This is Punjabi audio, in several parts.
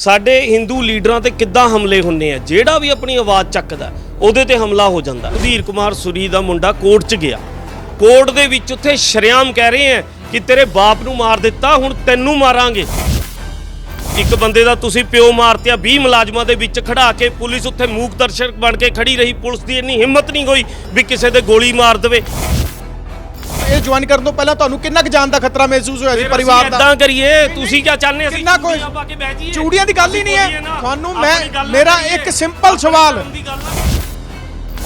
ਸਾਡੇ ਹਿੰਦੂ ਲੀਡਰਾਂ ਤੇ ਕਿੱਦਾਂ ਹਮਲੇ ਹੁੰਨੇ ਆ? ਜਿਹੜਾ ਵੀ ਆਪਣੀ ਆਵਾਜ਼ ਚੱਕਦਾ, ਉਹਦੇ ਤੇ ਹਮਲਾ ਹੋ ਜਾਂਦਾ। ਸੁਧੀਰ ਕੁਮਾਰ ਸੁਰੀ ਦਾ ਮੁੰਡਾ ਕੋਰਟ 'ਚ ਗਿਆ। ਕੋਰਟ ਦੇ ਵਿੱਚ ਉੱਥੇ ਸ਼ਰਿਆਮ ਕਹਿ ਰਹੇ ਆ ਕਿ ਤੇਰੇ ਬਾਪ ਨੂੰ ਮਾਰ ਦਿੱਤਾ, ਹੁਣ ਤੈਨੂੰ ਮਾਰਾਂਗੇ। ਇੱਕ ਬੰਦੇ ਦਾ ਤੁਸੀਂ ਪਿਓ ਮਾਰਤਿਆ 20 ਮੁਲਾਜ਼ਮਾਂ ਦੇ ਵਿੱਚ ਖੜਾ ਕੇ ਪੁਲਿਸ ਉੱਥੇ ਮੂਕ ਦਰਸ਼ਕ ਬਣ ਕੇ ਖੜੀ ਰਹੀ। ਪੁਲਿਸ ਦੀ ਇੰਨੀ ਹਿੰਮਤ ਨਹੀਂ ਹੋਈ ਵੀ ਕਿਸੇ ਦੇ ਗੋਲੀ ਮਾਰ ਦੇਵੇ। ਇਹ ਜੁਆਇਨ ਕਰਨ ਤੋਂ ਪਹਿਲਾਂ ਤੁਹਾਨੂੰ ਕਿੰਨਾ ਕੁ ਜਾਨ ਦਾ ਖਤਰਾ ਮਹਿਸੂਸ ਹੋਇਆ ਸੀ ਪਰਿਵਾਰ ਦਾ ਇਦਾਂ ਕਰੀਏ ਤੁਸੀਂ ਕੀ ਚਾਹੁੰਦੇ ਅਸੀਂ ਕਿੰਨਾ ਕੇ ਬਹਿ ਜਾਈਏ? ਚੂੜੀਆਂ ਦੀ ਗੱਲ ਹੀ ਨਹੀਂ ਹੈ। ਤੁਹਾਨੂੰ ਮੈਂ ਮੇਰਾ। ਇੱਕ ਸਿੰਪਲ ਸਵਾਲ।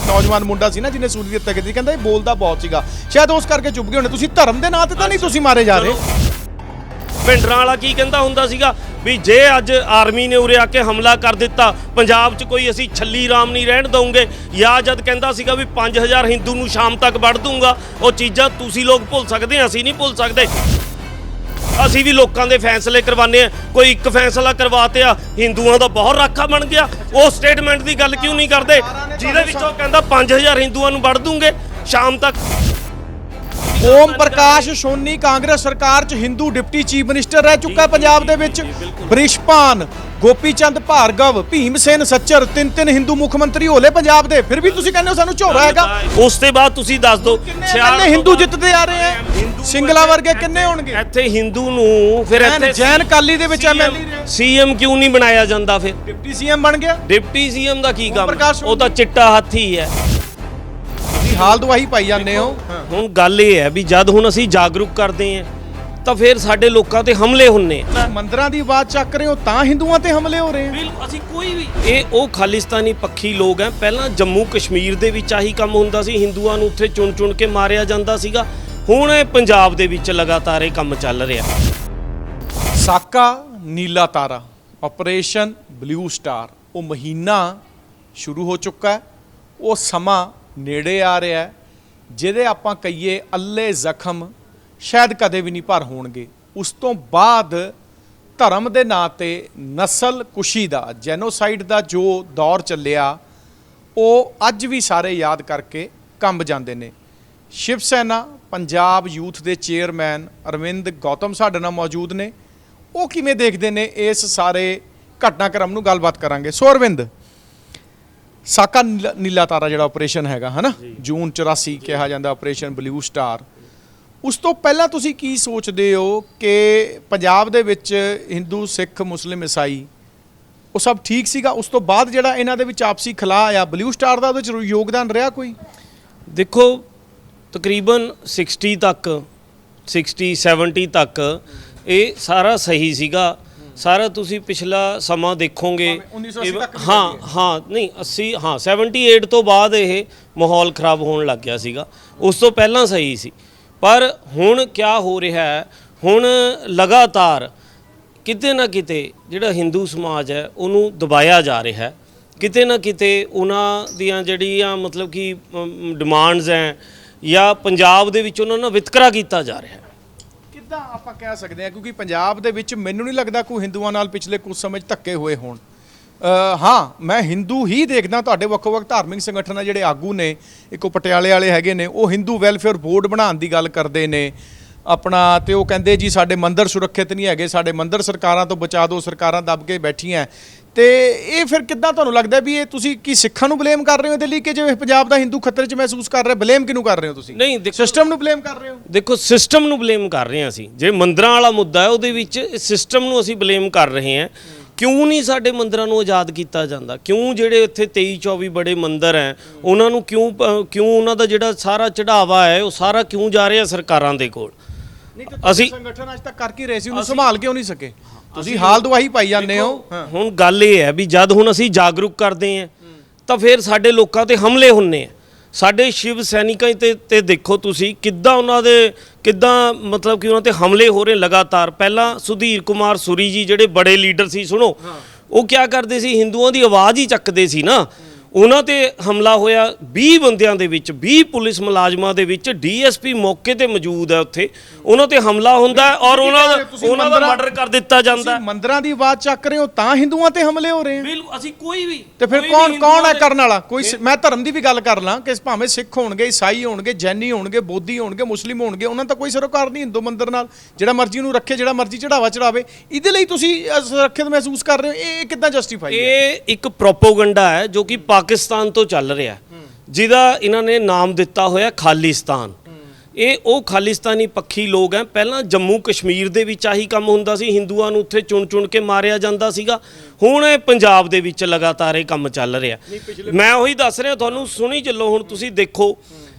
ਨੌਜਵਾਨ ਮੁੰਡਾ ਸੀ ਨਾ ਜਿਹਨੇ ਸੂਲੀ ਦੀ ਹੱਤਿਆ ਕੀਤੀ ਕਹਿੰਦਾ ਇਹ ਬੋਲਦਾ ਬਹੁਤ ਸੀਗਾ ਸ਼ਾਇਦ ਉਸ ਕਰਕੇ ਚੁੱਪ ਗਏ ਹੋਣੇ ਤੁਸੀਂ ਧਰਮ ਦੇ ਨਾਂ ਤੇ ਤਾਂ ਨਹੀਂ ਤੁਸੀਂ ਮਾਰੇ ਜਾ ਰਹੇ ਭਿੰਡਰਾਂ ਵਾਲਾ ਕੀ ਕਹਿੰਦਾ ਹੁੰਦਾ ਸੀਗਾ ਵੀ ਜੇ ਅੱਜ ਆਰਮੀ ਨੇ ਉਰੇ ਆ ਕੇ ਹਮਲਾ ਕਰ ਦਿੱਤਾ ਪੰਜਾਬ 'ਚ ਕੋਈ ਅਸੀਂ ਛੱਲੀ ਰਾਮ ਨਹੀਂ ਰਹਿਣ ਦਵਾਂਗੇ ਜਾਂ ਜਦ ਕਹਿੰਦਾ ਸੀਗਾ ਵੀ 5000 ਹਿੰਦੂ ਨੂੰ ਸ਼ਾਮ ਤੱਕ ਵੜ ਦੂੰਗਾ ਉਹ ਚੀਜ਼ਾਂ ਤੁਸੀਂ ਲੋਕ ਭੁੱਲ ਸਕਦੇ ਆ, ਅਸੀਂ ਨਹੀਂ ਭੁੱਲ ਸਕਦੇ। ਅਸੀਂ ਵੀ ਲੋਕਾਂ ਦੇ ਫੈਸਲੇ ਕਰਵਾਉਂਦੇ ਆ ਕੋਈ ਇੱਕ ਫੈਸਲਾ ਕਰਵਾਤੇ ਆ ਹਿੰਦੂਆਂ ਦਾ ਬਹੁਤ ਰਾਖਾ ਬਣ ਗਿਆ ਉਹ ਸਟੇਟਮੈਂਟ ਦੀ ਗੱਲ ਕਿਉਂ ਨਹੀਂ ਕਰਦੇ? ਜਿਹਦੇ ਵਿੱਚ ਉਹ ਕਹਿੰਦਾ 5000 ਹਿੰਦੂਆਂ ਨੂੰ ਵੱਢ ਦੂੰਗੇ ਸ਼ਾਮ ਤੱਕ ਓਮ ਪ੍ਰਕਾਸ਼ ਸੋਨੀ ਕਾਂਗਰਸ ਸਰਕਾਰ 'ਚ ਹਿੰਦੂ ਡਿਪਟੀ ਚੀਫ ਮਿਨਿਸਟਰ ਰਹਿ ਚੁੱਕਾ ਪੰਜਾਬ ਦੇ ਵਿੱਚ। ਬ੍ਰਿਸ਼ਪਾਨ ਗੋਪੀਚੰਦ ਭਾਰਗਵ ਭੀਮ ਸੇਨ ਸੱਚਰ ਤਿੰਨ ਤਿੰਨ ਹਿੰਦੂ ਮੁੱਖ ਮੰਤਰੀ ਹੋਲੇ ਪੰਜਾਬ ਦੇ। ਫਿਰ ਵੀ ਤੁਸੀਂ ਕਹਿੰਦੇ ਹੋ ਸਾਨੂੰ ਝੋਰਾ ਹੈਗਾ? ਉਸ ਤੋਂ ਬਾਅਦ ਤੁਸੀਂ ਦੱਸ ਦਿਓ। ਕਿੰਨੇ ਹਿੰਦੂ ਜਿੱਤਦੇ ਆ ਰਹੇ ਆ? ਸਿੰਗਲਾ ਵਰਗੇ ਕਿੰਨੇ ਹੋਣਗੇ? ਇੱਥੇ ਹਿੰਦੂ ਨੂੰ ਫਿਰ ਇੱਥੇ ਜੈਨ ਕਾਲੀ ਦੇ ਵਿੱਚ ਐਮਐਲਏ ਸੀਐਮ ਕਿਉਂ ਨਹੀਂ ਬਣਾਇਆ ਜਾਂਦਾ ਫਿਰ? ਡਿਪਟੀ ਸੀਐਮ ਬਣ ਗਿਆ? ਡਿਪਟੀ ਸੀਐਮ ਦਾ ਕੀ ਕੰਮ? ਉਹ ਤਾਂ ਚਿੱਟਾ ਹਾਥੀ ਹੈ ਹਾਲ ਦਵਾਈ ਪਾਈ ਜਾਂਦੇ ਹੋ। ਹੁਣ ਗੱਲ ਇਹ ਹੈ ਵੀ ਜਦ ਹੁਣ ਅਸੀਂ ਜਾਗਰੂਕ ਕਰਦੇ ਹਾਂ ਤਾਂ ਫਿਰ ਸਾਡੇ ਲੋਕਾਂ ਤੇ ਹਮਲੇ ਹੁੰਨੇ ਆ। ਮੰਦਰਾਂ ਦੀ ਆਵਾਜ਼ ਚੱਕ ਰਹੇ ਹੋ ਤਾਂ ਹਿੰਦੂਆਂ ਤੇ ਹਮਲੇ ਹੋ ਰਹੇ ਆ। ਬਿਲਕੁਲ ਅਸੀਂ ਕੋਈ ਵੀ ਇਹ ਉਹ ਖਾਲਿਸਤਾਨੀ ਪੱਖੀ ਲੋਕ ਹੈ। ਪਹਿਲਾਂ ਜੰਮੂ ਕਸ਼ਮੀਰ ਦੇ ਵਿੱਚ ਆਹੀ ਕੰਮ ਹੁੰਦਾ ਸੀ। ਹਿੰਦੂਆਂ ਨੂੰ ਉੱਥੇ ਚੁਣ ਚੁਣ ਕੇ ਮਾਰਿਆ ਜਾਂਦਾ ਸੀਗਾ। ਹੁਣ ਇਹ ਪੰਜਾਬ ਦੇ ਵਿੱਚ ਲਗਾਤਾਰ ਇਹ ਕੰਮ ਚੱਲ ਰਿਹਾ। ਸਾਕਾ ਨੀਲਾ ਤਾਰਾ ਆਪਰੇਸ਼ਨ ਬਲੂ ਸਟਾਰ ਉਹ ਮਹੀਨਾ ਸ਼ੁਰੂ ਹੋ ਚੁੱਕਾ ਹੈ। ਉਹ ਸਮਾਂ ਨੇੜੇ ਆ ਰਿਹਾ ਹੈ। ਜਿਹਦੇ ਆਪਾਂ ਕਹੀਏ ਅੱਲੇ ਜ਼ਖਮ ਸ਼ਾਇਦ ਕਦੇ ਵੀ ਨਹੀਂ ਭਰ ਹੋਣਗੇ। ਉਸ ਤੋਂ ਬਾਅਦ ਧਰਮ ਦੇ ਨਾਂ ਤੇ ਨਸਲ ਕੁਸ਼ੀ ਦਾ, ਜੈਨੋਸਾਈਡ ਦਾ ਜੋ ਦੌਰ ਚੱਲਿਆ, ਉਹ ਅੱਜ ਵੀ ਸਾਰੇ ਯਾਦ ਕਰਕੇ ਕੰਬ ਜਾਂਦੇ ਨੇ। ਸ਼ਿਵ ਸੈਨਾ, ਪੰਜਾਬ ਯੂਥ ਦੇ ਚੇਅਰਮੈਨ ਅਰਵਿੰਦ ਗੌਤਮ ਸਾਡੇ ਨਾਲ ਮੌਜੂਦ ਨੇ। ਉਹ ਕਿਵੇਂ ਦੇਖਦੇ ਨੇ ਇਸ ਸਾਰੇ ਘਟਨਾਕ੍ਰਮ ਨੂੰ ਗੱਲਬਾਤ ਕਰਾਂਗੇ? ਸੋ ਅਰਵਿੰਦ ਸਾਕਾ ਨੀਲਾ- ਨੀਲਾ ਤਾਰਾ ਜਿਹੜਾ ਆਪਰੇਸ਼ਨ ਹੈਗਾ ਹਨਾ? ਜੂਨ 84 ਕਿਹਾ ਜਾਂਦਾ ਆਪਰੇਸ਼ਨ ਬਲੂ ਸਟਾਰ ਉਸ ਤੋਂ ਪਹਿਲਾਂ ਤੁਸੀਂ ਕੀ ਸੋਚਦੇ ਹੋ ਕਿ ਪੰਜਾਬ ਦੇ ਵਿੱਚ ਹਿੰਦੂ ਸਿੱਖ ਮੁਸਲਿਮ ਈਸਾਈ ਉਹ ਸਭ ਠੀਕ ਸੀਗਾ? ਉਸ ਤੋਂ ਬਾਅਦ ਜਿਹੜਾ ਇਹਨਾਂ ਦੇ ਵਿੱਚ ਆਪਸੀ ਖਲਾ ਆਇਆ ਬਲੂ ਸਟਾਰ ਦਾ ਉਹਦੇ ਵਿੱਚ ਯੋਗਦਾਨ ਰਿਹਾ ਕੋਈ? ਦੇਖੋ ਤਕਰੀਬਨ 60 ਤੱਕ 60 70 ਤੱਕ ਇਹ ਸਾਰਾ ਸਹੀ ਸੀਗਾ। ਸਾਰਾ ਤੁਸੀਂ ਪਿਛਲਾ ਸਮਾਂ ਦੇਖੋਗੇ। ਭਾਵੇਂ 1980 ਇਹ- ਤੱਕ ਵੀ ਹਾਂ ਹਾਂ ਨਹੀਂ 80 ਹਾਂ 78 ਤੋਂ ਬਾਅਦ ਇਹ ਮਾਹੌਲ ਖਰਾਬ ਹੋਣ ਲੱਗ ਗਿਆ ਸੀਗਾ। ਉਸ ਤੋਂ ਪਹਿਲਾਂ ਸਹੀ ਸੀ। ਪਰ ਹੁਣ ਕੀ ਹੋ ਰਿਹਾ ਹੈ? ਹੁਣ ਲਗਾਤਾਰ ਕਿਤੇ ਨਾ ਕਿਤੇ ਜਿਹੜਾ ਹਿੰਦੂ ਸਮਾਜ ਹੈ ਉਹਨੂੰ ਦਬਾਇਆ ਜਾ ਰਿਹਾ ਹੈ। ਕਿਤੇ ਨਾ ਕਿਤੇ ਉਹਨਾਂ ਦੀਆਂ ਜਿਹੜੀਆਂ ਮਤਲਬ ਕਿ ਡਿਮਾਂਡਸ ਹੈ ਜਾਂ ਪੰਜਾਬ ਦੇ ਵਿੱਚ ਉਹਨਾਂ ਨਾਲ ਵਿਤਕਰਾ ਕੀਤਾ ਜਾ ਰਿਹਾ ਹੈ। ਕਿੱਦਾਂ ਆਪਾਂ ਕਹਿ ਸਕਦੇ ਹਾਂ ਕਿਉਂਕਿ ਪੰਜਾਬ ਦੇ ਵਿੱਚ ਮੈਨੂੰ ਨਹੀਂ ਲੱਗਦਾ ਕੋਈ ਹਿੰਦੂਆਂ ਨਾਲ ਪਿਛਲੇ ਕੁਝ ਸਮੇਂ 'ਚ ਧੱਕੇ ਹੋਏ ਹੋਣ। ਅ, ਹਾਂ ਮੈਂ ਹਿੰਦੂ ਹੀ ਦੇਖਦਾ ਤੁਹਾਡੇ ਵੱਖੋ-ਵੱਖ ਧਾਰਮਿਕ ਸੰਗਠਨ ਆ ਜਿਹੜੇ ਆਗੂ ਨੇ ਇੱਕੋ ਪਟਿਆਲੇ ਵਾਲੇ ਹੈਗੇ ਨੇ ਉਹ ਹਿੰਦੂ ਵੈਲਫੇਅਰ ਬੋਰਡ ਬਣਾਉਣ ਦੀ ਗੱਲ ਕਰਦੇ ਨੇ। ਆਪਣਾ ਤੇ ਉਹ ਕਹਿੰਦੇ ਜੀ ਸਾਡੇ ਮੰਦਿਰ ਸੁਰੱਖਿਅਤ ਨਹੀਂ ਹੈਗੇ ਸਾਡੇ ਮੰਦਿਰ ਸਰਕਾਰਾਂ ਤੋਂ ਬਚਾ ਦਿਓ ਸਰਕਾਰਾਂ ਦੱਬ ਕੇ ਬੈਠੀਆਂ। ਤੇ ਇਹ ਫਿਰ ਕਿੱਦਾਂ ਤੁਹਾਨੂੰ ਲੱਗਦਾ ਵੀ ਇਹ ਤੁਸੀਂ ਕੀ ਸਿੱਖਾਂ ਨੂੰ ਬਲੇਮ ਕਰ ਰਹੇ ਹੋ ਇਹਦੇ ਲਈ ਕਿ ਜਿਵੇਂ ਪੰਜਾਬ ਦਾ ਹਿੰਦੂ ਖਤਰੇ 'ਚ ਮਹਿਸੂਸ ਕਰ ਰਿਹਾ ਬਲੇਮ ਕਿਹਨੂੰ ਕਰ ਰਹੇ ਹੋ ਤੁਸੀਂ? ਨਹੀਂ ਦੇਖੋ ਸਿਸਟਮ ਨੂੰ ਬਲੇਮ ਕਰ ਰਹੇ ਹੋ? ਦੇਖੋ ਸਿਸਟਮ ਨੂੰ ਬਲੇਮ ਕਰ ਰਹੇ ਹਾਂ ਅਸੀਂ। ਜੇ ਮੰਦਰਾਂ ਵਾਲਾ ਮੁੱਦਾ ਹੈ ਉਹਦੇ ਵਿੱਚ ਸਿਸਟਮ ਨੂੰ ਅਸੀਂ ਬਲੇਮ ਕਰ ਰਹੇ ਹਾਂ। ਕਿਉਂ ਨਹੀਂ ਸਾਡੇ ਮੰਦਰਾਂ ਨੂੰ ਆਜ਼ਾਦ ਕੀਤਾ ਜਾਂਦਾ? ਕਿਉਂ ਜਿਹੜੇ ਇੱਥੇ 23 24 ਬੜੇ ਮੰਦਰ ਹੈ ਉਹਨਾਂ ਨੂੰ ਕਿਉਂ ਕਿਉਂ ਉਹਨਾਂ ਦਾ ਜਿਹੜਾ ਸਾਰਾ ਚੜਾਵਾ ਹੈ ਉਹ ਸਾਰਾ ਕਿਉਂ ਜਾ ਰਿਹਾ ਸਰਕਾਰਾਂ ਦੇ ਕੋਲ? ਅਸੀਂ- ਸੰਗਠਨ ਅੱਜ ਤੱਕ ਕਰ ਕੀ ਰਹੇ ਸੀ ਉਹਨੂੰ ਸੰਭਾਲ ਕਿਉਂ ਨਹੀਂ ਸਕੇ? ਤੁਸੀਂ ਹਾਲ ਦਵਾਈ ਪਾਈ ਜਾਂਦੇ ਹੋ। ਹਾਂ। ਹੁਣ ਗੱਲ ਇਹ ਹੈ ਵੀ ਜਦ ਹੁਣ ਅਸੀਂ ਜਾਗਰੂਕ ਕਰਦੇ ਹਾਂ ਤਾਂ ਫਿਰ ਸਾਡੇ ਲੋਕਾਂ ਤੇ ਹਮਲੇ ਹੁੰਨੇ ਆ। ਸਾਡੇ ਸ਼ਿਵ ਸੈਨਿਕਾਂ ਤੇ ਤੇ ਦੇਖੋ ਤੁਸੀਂ ਕਿੱਦਾਂ ਉਹਨਾਂ ਦੇ ਕਿੱਦਾਂ ਮਤਲਬ ਕਿ ਉਹਨਾਂ ਤੇ ਹਮਲੇ ਹੋ ਰਹੇ ਲਗਾਤਾਰ। ਪਹਿਲਾਂ ਸੁਧੀਰ ਕੁਮਾਰ ਸੁਰੀ ਜੀ ਜਿਹੜੇ ਬੜੇ ਲੀਡਰ ਸੀ ਸੁਣੋ। ਉਹ ਕੀ ਕਰਦੇ ਸੀ? ਹਿੰਦੂਆਂ ਦੀ ਆਵਾਜ਼ ਹੀ ਚੱਕਦੇ ਸੀ ਨਾ। ਉਹਨਾਂ ਤੇ ਹਮਲਾ ਹੋਇਆ। 20 ਬੰਦਿਆਂ ਦੇ ਵਿੱਚ 20 ਪੁਲਿਸ ਮੁਲਾਜ਼ਮਾਂ ਦੇ ਵਿੱਚ ਡੀਐਸਪੀ ਮੌਕੇ ਤੇ ਮੌਜੂਦ ਹੈ ਉੱਥੇ। ਉਹਨਾਂ ਤੇ ਹਮਲਾ ਹੁੰਦਾ ਹੈ ਔਰ ਉਹਨਾਂ ਦਾ ਉਹਨਾਂ ਦਾ ਮਰਡਰ ਕਰ ਦਿੱਤਾ ਜਾਂਦਾ ਤੁਸੀਂ ਹੈ। ਮੰਦਰਾਂ ਦੀ ਆਵਾਜ਼ ਚੱਕ ਰਹੇ ਹੋ ਤਾਂ ਹਿੰਦੂਆਂ ਤੇ ਹਮਲੇ ਹੋ ਰਹੇ ਆ ਬਿਲਕੁਲ ਅਸੀਂ ਕੋਈ ਵੀ ਤੇ ਫਿਰ ਕੋਈ ਕੌਣ ਵੀ ਕੌਣ ਹੈ ਹਿੰਦੂਆਂ ਦੇ- ਕਰਨ ਵਾਲਾ? ਕੋਈ ਸ- ਮੈਂ ਧਰਮ ਦੀ ਵੀ ਗੱਲ ਕਰ ਲਾਂ ਕਿ ਭਾਵੇਂ ਸਿੱਖ ਹੋਣਗੇ ਈਸਾਈ ਹੋਣਗੇ ਜੈਨੀ ਹੋਣਗੇ ਬੋਧੀ ਹੋਣਗੇ ਮੁਸਲਿਮ ਹੋਣਗੇ ਉਹਨਾਂ ਦਾ ਕੋਈ ਸਰੋਕਾਰ ਨਹੀਂ ਹਿੰਦੂ ਮੰਦਿਰ ਨਾਲ। ਜਿਹੜਾ ਮਰਜ਼ੀ ਨੂੰ ਰੱਖੇ ਜਿਹੜਾ ਮਰਜ਼ੀ ਚੜਾਵਾ ਚੜਾਵੇ ਇਹਦੇ ਲਈ ਤੁਸੀਂ ਅ, ਸੁਰੱਖਿਅਤ ਮਹਿਸੂਸ ਕਰ ਰਹੇ ਹੋ ਇਹ ਇਹ ਕਿੱਦਾਂ ਜਸਟੀਫਾਈ ਹੈ? ਇਹ ਇੱਕ ਪ੍ਰੋਪੋਗੰਡਾ ਹੈ ਜੋ ਕਿ ਪਾਕਿਸਤਾਨ ਤੋਂ ਚੱਲ ਰਿਹਾ ਜਿਹਦਾ ਇਹਨਾਂ ਨੇ ਨਾਮ ਦਿੱਤਾ ਹੋਇਆ ਖਾਲਿਸਤਾਨ। ਇਹ ਉਹ ਖਾਲਿਸਤਾਨੀ ਪੱਖੀ ਲੋਕ ਹੈ ਪਹਿਲਾਂ ਜੰਮੂ ਕਸ਼ਮੀਰ ਦੇ ਵਿੱਚ ਆਹੀ ਕੰਮ ਹੁੰਦਾ ਸੀ ਹਿੰਦੂਆਂ ਨੂੰ ਉੱਥੇ ਚੁਣ-ਚੁਣ ਕੇ ਮਾਰਿਆ ਜਾਂਦਾ ਸੀਗਾ। ਹੁਣ ਇਹ ਪੰਜਾਬ ਦੇ ਵਿੱਚ ਲਗਾਤਾਰ ਇਹ ਕੰਮ ਚੱਲ ਰਿਹਾ ਮੈਂ ਉਹੀ ਦੱਸ ਰਿਹਾ ਤੁਹਾਨੂੰ ਸੁਣੀ ਚੱਲੋ ਹੁਣ ਤੁਸੀਂ ਦੇਖੋ।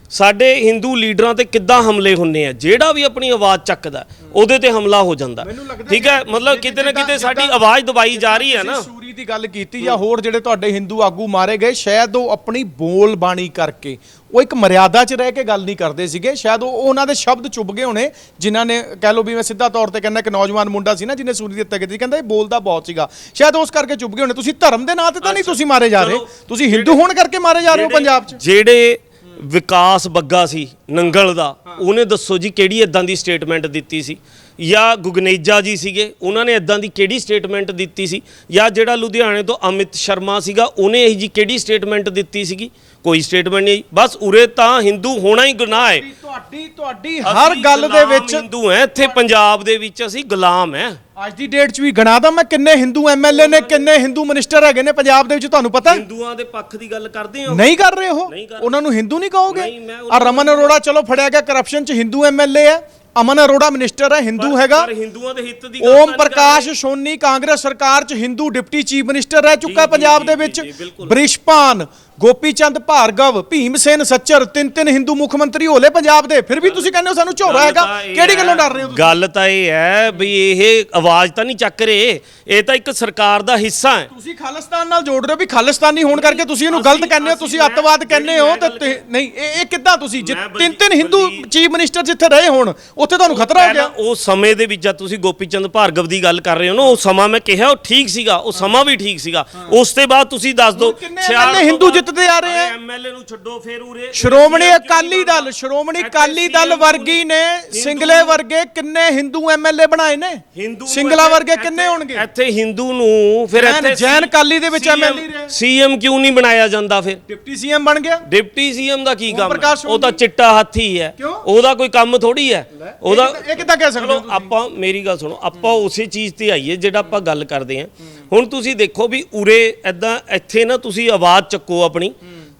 ਸਾਡੇ ਹਿੰਦੂ ਲੀਡਰਾਂ ਤੇ ਕਿੱਦਾਂ ਹਮਲੇ ਹੁੰਨੇ ਆ? ਜਿਹੜਾ ਵੀ ਆਪਣੀ ਆਵਾਜ਼ ਚੱਕਦਾ ਉਹਦੇ ਤੇ ਹਮਲਾ ਹੋ ਜਾਂਦਾ। ਠੀਕ ਹੈ? ਮਤਲਬ ਕਿਤੇ ਨਾ ਕਿਤੇ ਸਾਡੀ ਆਵਾਜ਼ ਦਬਾਈ ਜਾ ਰਹੀ ਹੈ ਨਾ। ਸੂਰੀ ਦੀ ਗੱਲ ਕੀਤੀ ਜਾਂ ਹੋਰ ਜਿਹੜੇ ਤੁਹਾਡੇ ਹਿੰਦੂ ਆਗੂ ਮਾਰੇ ਗਏ ਸ਼ਾਇਦ ਉਹ ਆਪਣੀ ਬੋਲ ਬਾਣੀ ਕਰਕੇ ਉਹ ਇੱਕ ਮਰਿਆਦਾ 'ਚ ਰਹਿ ਕੇ ਗੱਲ ਨਹੀਂ ਕਰਦੇ ਸੀਗੇ ਸ਼ਾਇਦ ਉਹ ਉਹ ਉਹਨਾਂ ਦੇ ਸ਼ਬਦ ਚੁੱਭ ਗਏ ਹੋਣੇ ਜਿਨ੍ਹਾਂ ਨੇ ਕਹਿ ਲਓ ਵੀ ਮੈਂ ਸਿੱਧਾ ਤੌਰ ਤੇ ਕਹਿੰਦਾ ਇੱਕ ਨੌਜਵਾਨ ਮੁੰਡਾ ਸੀ ਨਾ ਜਿਹਨੇ ਸੂਰੀ ਦੀ ਹੱਤਿਆ ਕੀਤੀ ਕਹਿੰਦਾ ਇਹ ਬੋਲਦਾ ਬਹੁਤ ਸੀਗਾ। ਸ਼ਾਇਦ ਉਸ ਕਰਕੇ ਚੁੱਭ ਗਏ ਹੋਣੇ। ਤੁਸੀਂ ਧਰਮ ਦੇ ਨਾਂ ਤੇ ਤਾਂ ਨਹੀਂ ਤੁਸੀਂ ਮਾਰੇ ਜਾ ਰਹੇ। ਤੁਸੀਂ ਹਿੰਦੂ ਹੋਣ ਕਰਕੇ ਮਾਰੇ ਜਾ ਰਹੇ ਹੋ ਪੰਜਾਬ 'ਚ। ਜਿਹੜੇ ਵਿਕਾਸ ਬੱਗਾ ਸੀ, ਨੰਗਲ ਦਾ। ਉਹਨੇ ਦੱਸੋ ਜੀ ਕਿਹੜੀ ਇਦਾਂ ਦੀ ਸਟੇਟਮੈਂਟ ਦਿੱਤੀ ਸੀ? ਜਾਂ ਗੁਗਨੇਜਾ ਜੀ ਸੀਗੇ, ਉਹਨਾਂ ਨੇ ਇਦਾਂ ਦੀ ਕਿਹੜੀ ਸਟੇਟਮੈਂਟ ਦਿੱਤੀ ਸੀ? ਜਾਂ ਜਿਹੜਾ ਲੁਧਿਆਣੇ ਤੋਂ ਅਮਿਤ ਸ਼ਰਮਾ ਸੀਗਾ, ਉਹਨੇ ਇਹ ਜੀ ਕਿਹੜੀ ਸਟੇਟਮੈਂਟ ਦਿੱਤੀ ਸੀਗੀ? ਕੋਈ ਸਟੇਟਮੈਂਟ ਨਹੀਂ। ਬਸ ਉਰੇ ਤਾਂ ਹਿੰਦੂ ਹੋਣਾ ਹੀ ਗੁਨਾਹ ਹੈ। ਤੁਹਾਡੀ ਤੁਹਾਡੀ ਹਰ ਅਸੀਂ ਗੱਲ ਦੇ ਗੁਲਾਮ ਵਿੱਚ ਹਿੰਦੂ ਹੈ। ਇੱਥੇ ਪੰਜਾਬ ਦੇ ਵਿੱਚ ਅਸੀਂ ਗੁਲਾਮ ਹੈ। ਅੱਜ ਦੀ ਡੇਟ 'ਚ ਵੀ ਗਣਾ ਦਾ ਮੈਂ ਕਿੰਨੇ ਹਿੰਦੂ ਐਮਐਲਏ ਨੇ ਕਿੰਨੇ ਹਿੰਦੂ ਮਿਨਿਸਟਰ ਹੈਗੇ ਨੇ ਪੰਜਾਬ ਦੇ ਵਿੱਚ ਤੁਹਾਨੂੰ ਪਤਾ ਹੈ? ਹਿੰਦੂਆਂ ਦੇ ਪੱਖ ਦੀ ਗੱਲ ਕਰਦੇ ਹੋ? ਨਹੀਂ ਕਰ ਰਹੇ ਹੋ ਨਹੀਂ ਕਰ ਉਹਨਾਂ ਨੂੰ ਹਿੰਦੂ ਨਹੀਂ ਕਹੋਗੇ? ਨਹੀਂ, ਮੈਂ ਆ ਰਮਨ ਅਰੋੜਾ ਚਲੋ ਫੜਿਆ ਗਿਆ ਕਰਪਸ਼ਨ 'ਚ ਹਿੰਦੂ ਐਮਐਲਏ ਹੈ। ਅਮਨ ਅਰੋੜਾ ਮਿਨਿਸਟਰ ਹੈ ਹਿੰਦੂ ਹੈਗਾ। ਪਰ ਹਿੰਦੂਆਂ ਦੇ ਹਿੱਤ ਦੀ ਗੱਲ ਤਾਂ ਓਮ ਨਹੀਂ ਪ੍ਰਕਾਸ਼ ਸੋਨੀ ਕਾਂਗਰਸ ਸਰਕਾਰ 'ਚ ਹਿੰਦੂ ਡਿਪਟੀ ਚੀਫ ਮਿਨਿਸਟਰ ਰਹਿ ਚੁੱਕਾ ਜੀ, ਪੰਜਾਬ ਜੀ, ਦੇ ਵਿੱਚ। ਜੀ, ਬਿਲਕੁਲ। ਬ੍ਰਿਸ਼ਪਾਨ ਗੋਪੀਚੰਦ ਭਾਰਗਵ ਭੀਮ ਸੇਨ ਸੱਚਰ ਤਿੰਨ ਤਿੰਨ ਹਿੰਦੂ ਮੁੱਖ ਮੰਤਰੀ ਹੋਲੇ ਪੰਜਾਬ ਦੇ। ਫਿਰ ਵੀ ਤੁਸੀਂ ਕਹਿੰਦੇ ਹੋ ਸਾਨੂੰ ਝੋਰਾ ਹੈਗਾ। ਕਿਹੜੀ ਗੱਲੋਂ ਡਰ ਰਹੇ ਹੋ ਤੁਸੀਂ? ਗੱਲ ਤਾਂ ਇਹ ਹੈ ਵੀ ਇਹ ਆਵਾਜ਼ ਤਾਂ ਨਹੀਂ ਚੱਕ ਰਹੇ। ਇਹ ਤਾਂ ਇੱਕ ਸਰਕਾਰ ਦਾ ਹਿੱਸਾ ਹੈ। ਤੁਸੀਂ ਖਾਲਿਸਤਾਨ ਨਾਲ ਜੋੜ ਰਹੇ ਹੋ ਵੀ ਖਾਲਿਸਤਾਨੀ ਹੋਣ ਕਰਕੇ ਤੁਸੀਂ ਇਹਨੂੰ ਗਲਤ ਕਹਿੰਦੇ ਹੋ ਤੁਸੀਂ ਅੱਤਵਾਦ ਕਹਿੰਦੇ ਹੋ ਤੇ ਨਹੀਂ ਇਹ ਇਹ ਕਿੱਦਾਂ ਤੁਸੀਂ? ਤਿੰਨ ਤਿੰਨ ਹਿੰਦੂ ਚੀਫ ਮਿਨਿਸਟਰ ਜਿੱਥੇ ਰਹੇ ਹੋਣ ਉੱਥੇ ਤੁਹਾਨੂੰ ਖਤਰਾ ਹੋ ਗਿਆ। ਉਹ ਸਮੇਂ ਦੇ ਵਿੱਚ ਜਦ ਤੁਸੀਂ ਗੋਪੀਚੰਦ ਭਾਰਗਵ ਦੀ ਗੱਲ ਕਰ ਰਹੇ ਹੋ ਨਾ ਉਹ ਸਮਾਂ ਮੈਂ ਕਿਹਾ ਉਹ ਠੀਕ ਸੀਗਾ ਉਹ ਸਮਾਂ ਵੀ ਠੀਕ ਸੀਗਾ। ਉਸ ਤੋਂ ਬਾਅਦ ਤੁਸੀਂ ਦੱਸ ਦਿਓ ਕਿੰਨੇ MLA ਹਿੰਦੂ ਜਿੱਤਦੇ ਆ ਰਹੇ ਹੈ? ਐਮਐਲਏ ਨੂੰ ਛੱਡੋ ਫੇਰ ਉਰੇ। ਸ਼੍ਰੋਮਣੀ ਅਕਾਲੀ ਦਲ ਸ਼੍ਰੋਮਣੀ ਅਕਾਲੀ ਦਲ ਵਰਗੀ ਨੇ ਸਿੰਗਲੇ ਵਰਗੇ ਕਿੰਨੇ ਹਿੰਦੂ ਐਮਐਲਏ ਬਣਾਏ ਨੇ? ਹਿੰਦੂ ਸਿੰਗਲਾ ਵਰਗੇ ਕਿੰਨੇ ਹੋਣਗੇ? ਇੱਥੇ ਹਿੰਦੂ ਨੂੰ ਫਿਰ ਇੱਥੇ ਜੈਨ ਅਕਾਲੀ ਦੇ ਵਿੱਚ ਰਿਹਾ। ਸੀਐਮ ਕਿਉਂ ਨਹੀਂ ਬਣਾਇਆ ਜਾਂਦਾ ਫਿਰ? ਡਿਪਟੀ ਸੀਐਮ ਬਣ ਗਿਆ। ਡਿਪਟੀ ਸੀਐਮ ਦਾ ਕੀ ਕੰਮ ਉਹ ਤਾਂ। ਚਿੱਟਾ ਹਾਥੀ ਹੈ? ਉਹਦਾ ਕੋਈ ਕੰਮ ਥੋੜੀ ਹੈ। ਉਹਦਾ ਇਹ ਕਿੱਦਾਂ- ਕਹਿ ਸਕਦੇ ਹੋ ਆਪਾਂ ਮੇਰੀ ਗੱਲ ਸੁਣੋ ਆਪਾਂ ਉਸੇ ਚੀਜ਼ ਤੇ ਆਈਏ ਜਿਹੜਾ ਆਪਾਂ ਗੱਲ ਕਰਦੇ ਹਾਂ। ਹੁਣ ਤੁਸੀਂ ਦੇਖੋ ਵੀ ਉਰੇ ਐਦਾਂ ਇੱਥੇ ਨਾ ਤੁਸੀਂ ਆਵਾਜ਼ ਚੱਕੋ ਆਪਣੀ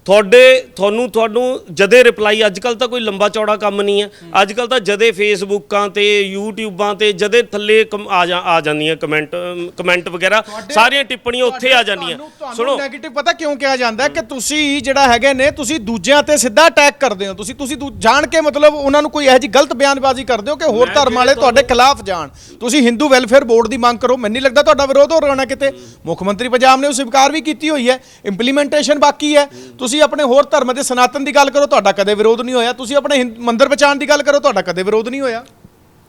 ਤੁਹਾਡੇ ਤੁਹਾਨੂੰ ਤੁਹਾਨੂੰ ਜਦੇ ਰਿਪਲਾਈ ਅੱਜ ਕੱਲ ਤਾਂ ਕੋਈ ਲੰਬਾ ਚੌੜਾ ਕੰਮ ਨਹੀਂ ਹੈ। ਅੱਜ ਕੱਲ ਤਾਂ ਜਦੇ ਫੇਸਬੁੱਕਾਂ ਤੇ ਯੂਟਿਊਬਾਂ ਤੇ ਜਦੇ ਥੱਲੇ ਕਮ- ਆ ਜਾ ਆ ਜਾਂਦੀਆਂ ਕਮੈਂਟ ਅਮ, ਕਮੈਂਟ ਵਗੈਰਾ ਸਾਰੀਆਂ ਟਿੱਪਣੀਆਂ ਉੱਥੇ ਆ ਜਾਂਦੀਆਂ। ਸੁਣੋ। 네ਗੇਟਿਵ ਪਤਾ ਕਿਉਂ ਕਿਹਾ ਜਾਂਦਾ ਹੈ? ਕਿ ਤੁਸੀਂ ਜਿਹੜਾ ਹੈਗੇ ਨੇ ਤੁਸੀਂ ਦੂਜਿਆਂ ਤੇ ਸਿੱਧਾ ਅਟੈਕ ਕਰਦੇ ਹੋ। ਤੁਸੀਂ ਤੁਸੀਂ ਦੂ- ਜਾਣ ਕੇ ਮਤਲਬ ਉਹਨਾਂ ਨੂੰ ਕੋਈ ਇਹੋ ਜਿਹੀ ਗਲਤ ਬਿਆਨਬਾਜ਼ੀ ਕਰਦੇ ਹੋ ਕਿ ਹੋਰ ਧਰਮ ਵਾਲੇ ਤੁਹਾਡੇ ਖਿਲਾਫ ਜਾਣ। ਤੁਸੀਂ ਹਿੰਦੂ ਵੈਲਫੇਅਰ ਬੋਰਡ ਦੀ ਮੰਗ ਕਰੋ। ਮੈਨੂੰ ਨਹੀਂ ਲੱਗਦਾ ਤੁਹਾਡਾ ਵਿਰੋਧ ਹੋ ਰਿਹਾ ਕਿਤੇ। ਮੁੱਖ ਮੰਤਰੀ ਪੰਜਾਬ ਨੇ ਉਹ ਸਵੀਕਾਰ ਵੀ ਕੀਤੀ ਹੋਈ ਹੈ। ਇੰਪਲੀਮੈਂਟੇਸ਼ਨ ਬਾਕੀ ਹੈ। ਤੁਸੀਂ ਆਪਣੇ ਹੋਰ ਧਰਮ ਦੇ ਸਨਾਤਨ ਦੀ ਗੱਲ ਕਰੋ ਤੁਹਾਡਾ ਕਦੇ ਵਿਰੋਧ ਨਹੀਂ ਹੋਇਆ। ਤੁਸੀਂ ਆਪਣੇ ਹਿੰਦ- ਮੰਦਿਰ ਬਚਾਉਣ ਦੀ ਗੱਲ ਕਰੋ ਤੁਹਾਡਾ ਕਦੇ ਵਿਰੋਧ ਨਹੀਂ ਹੋਇਆ।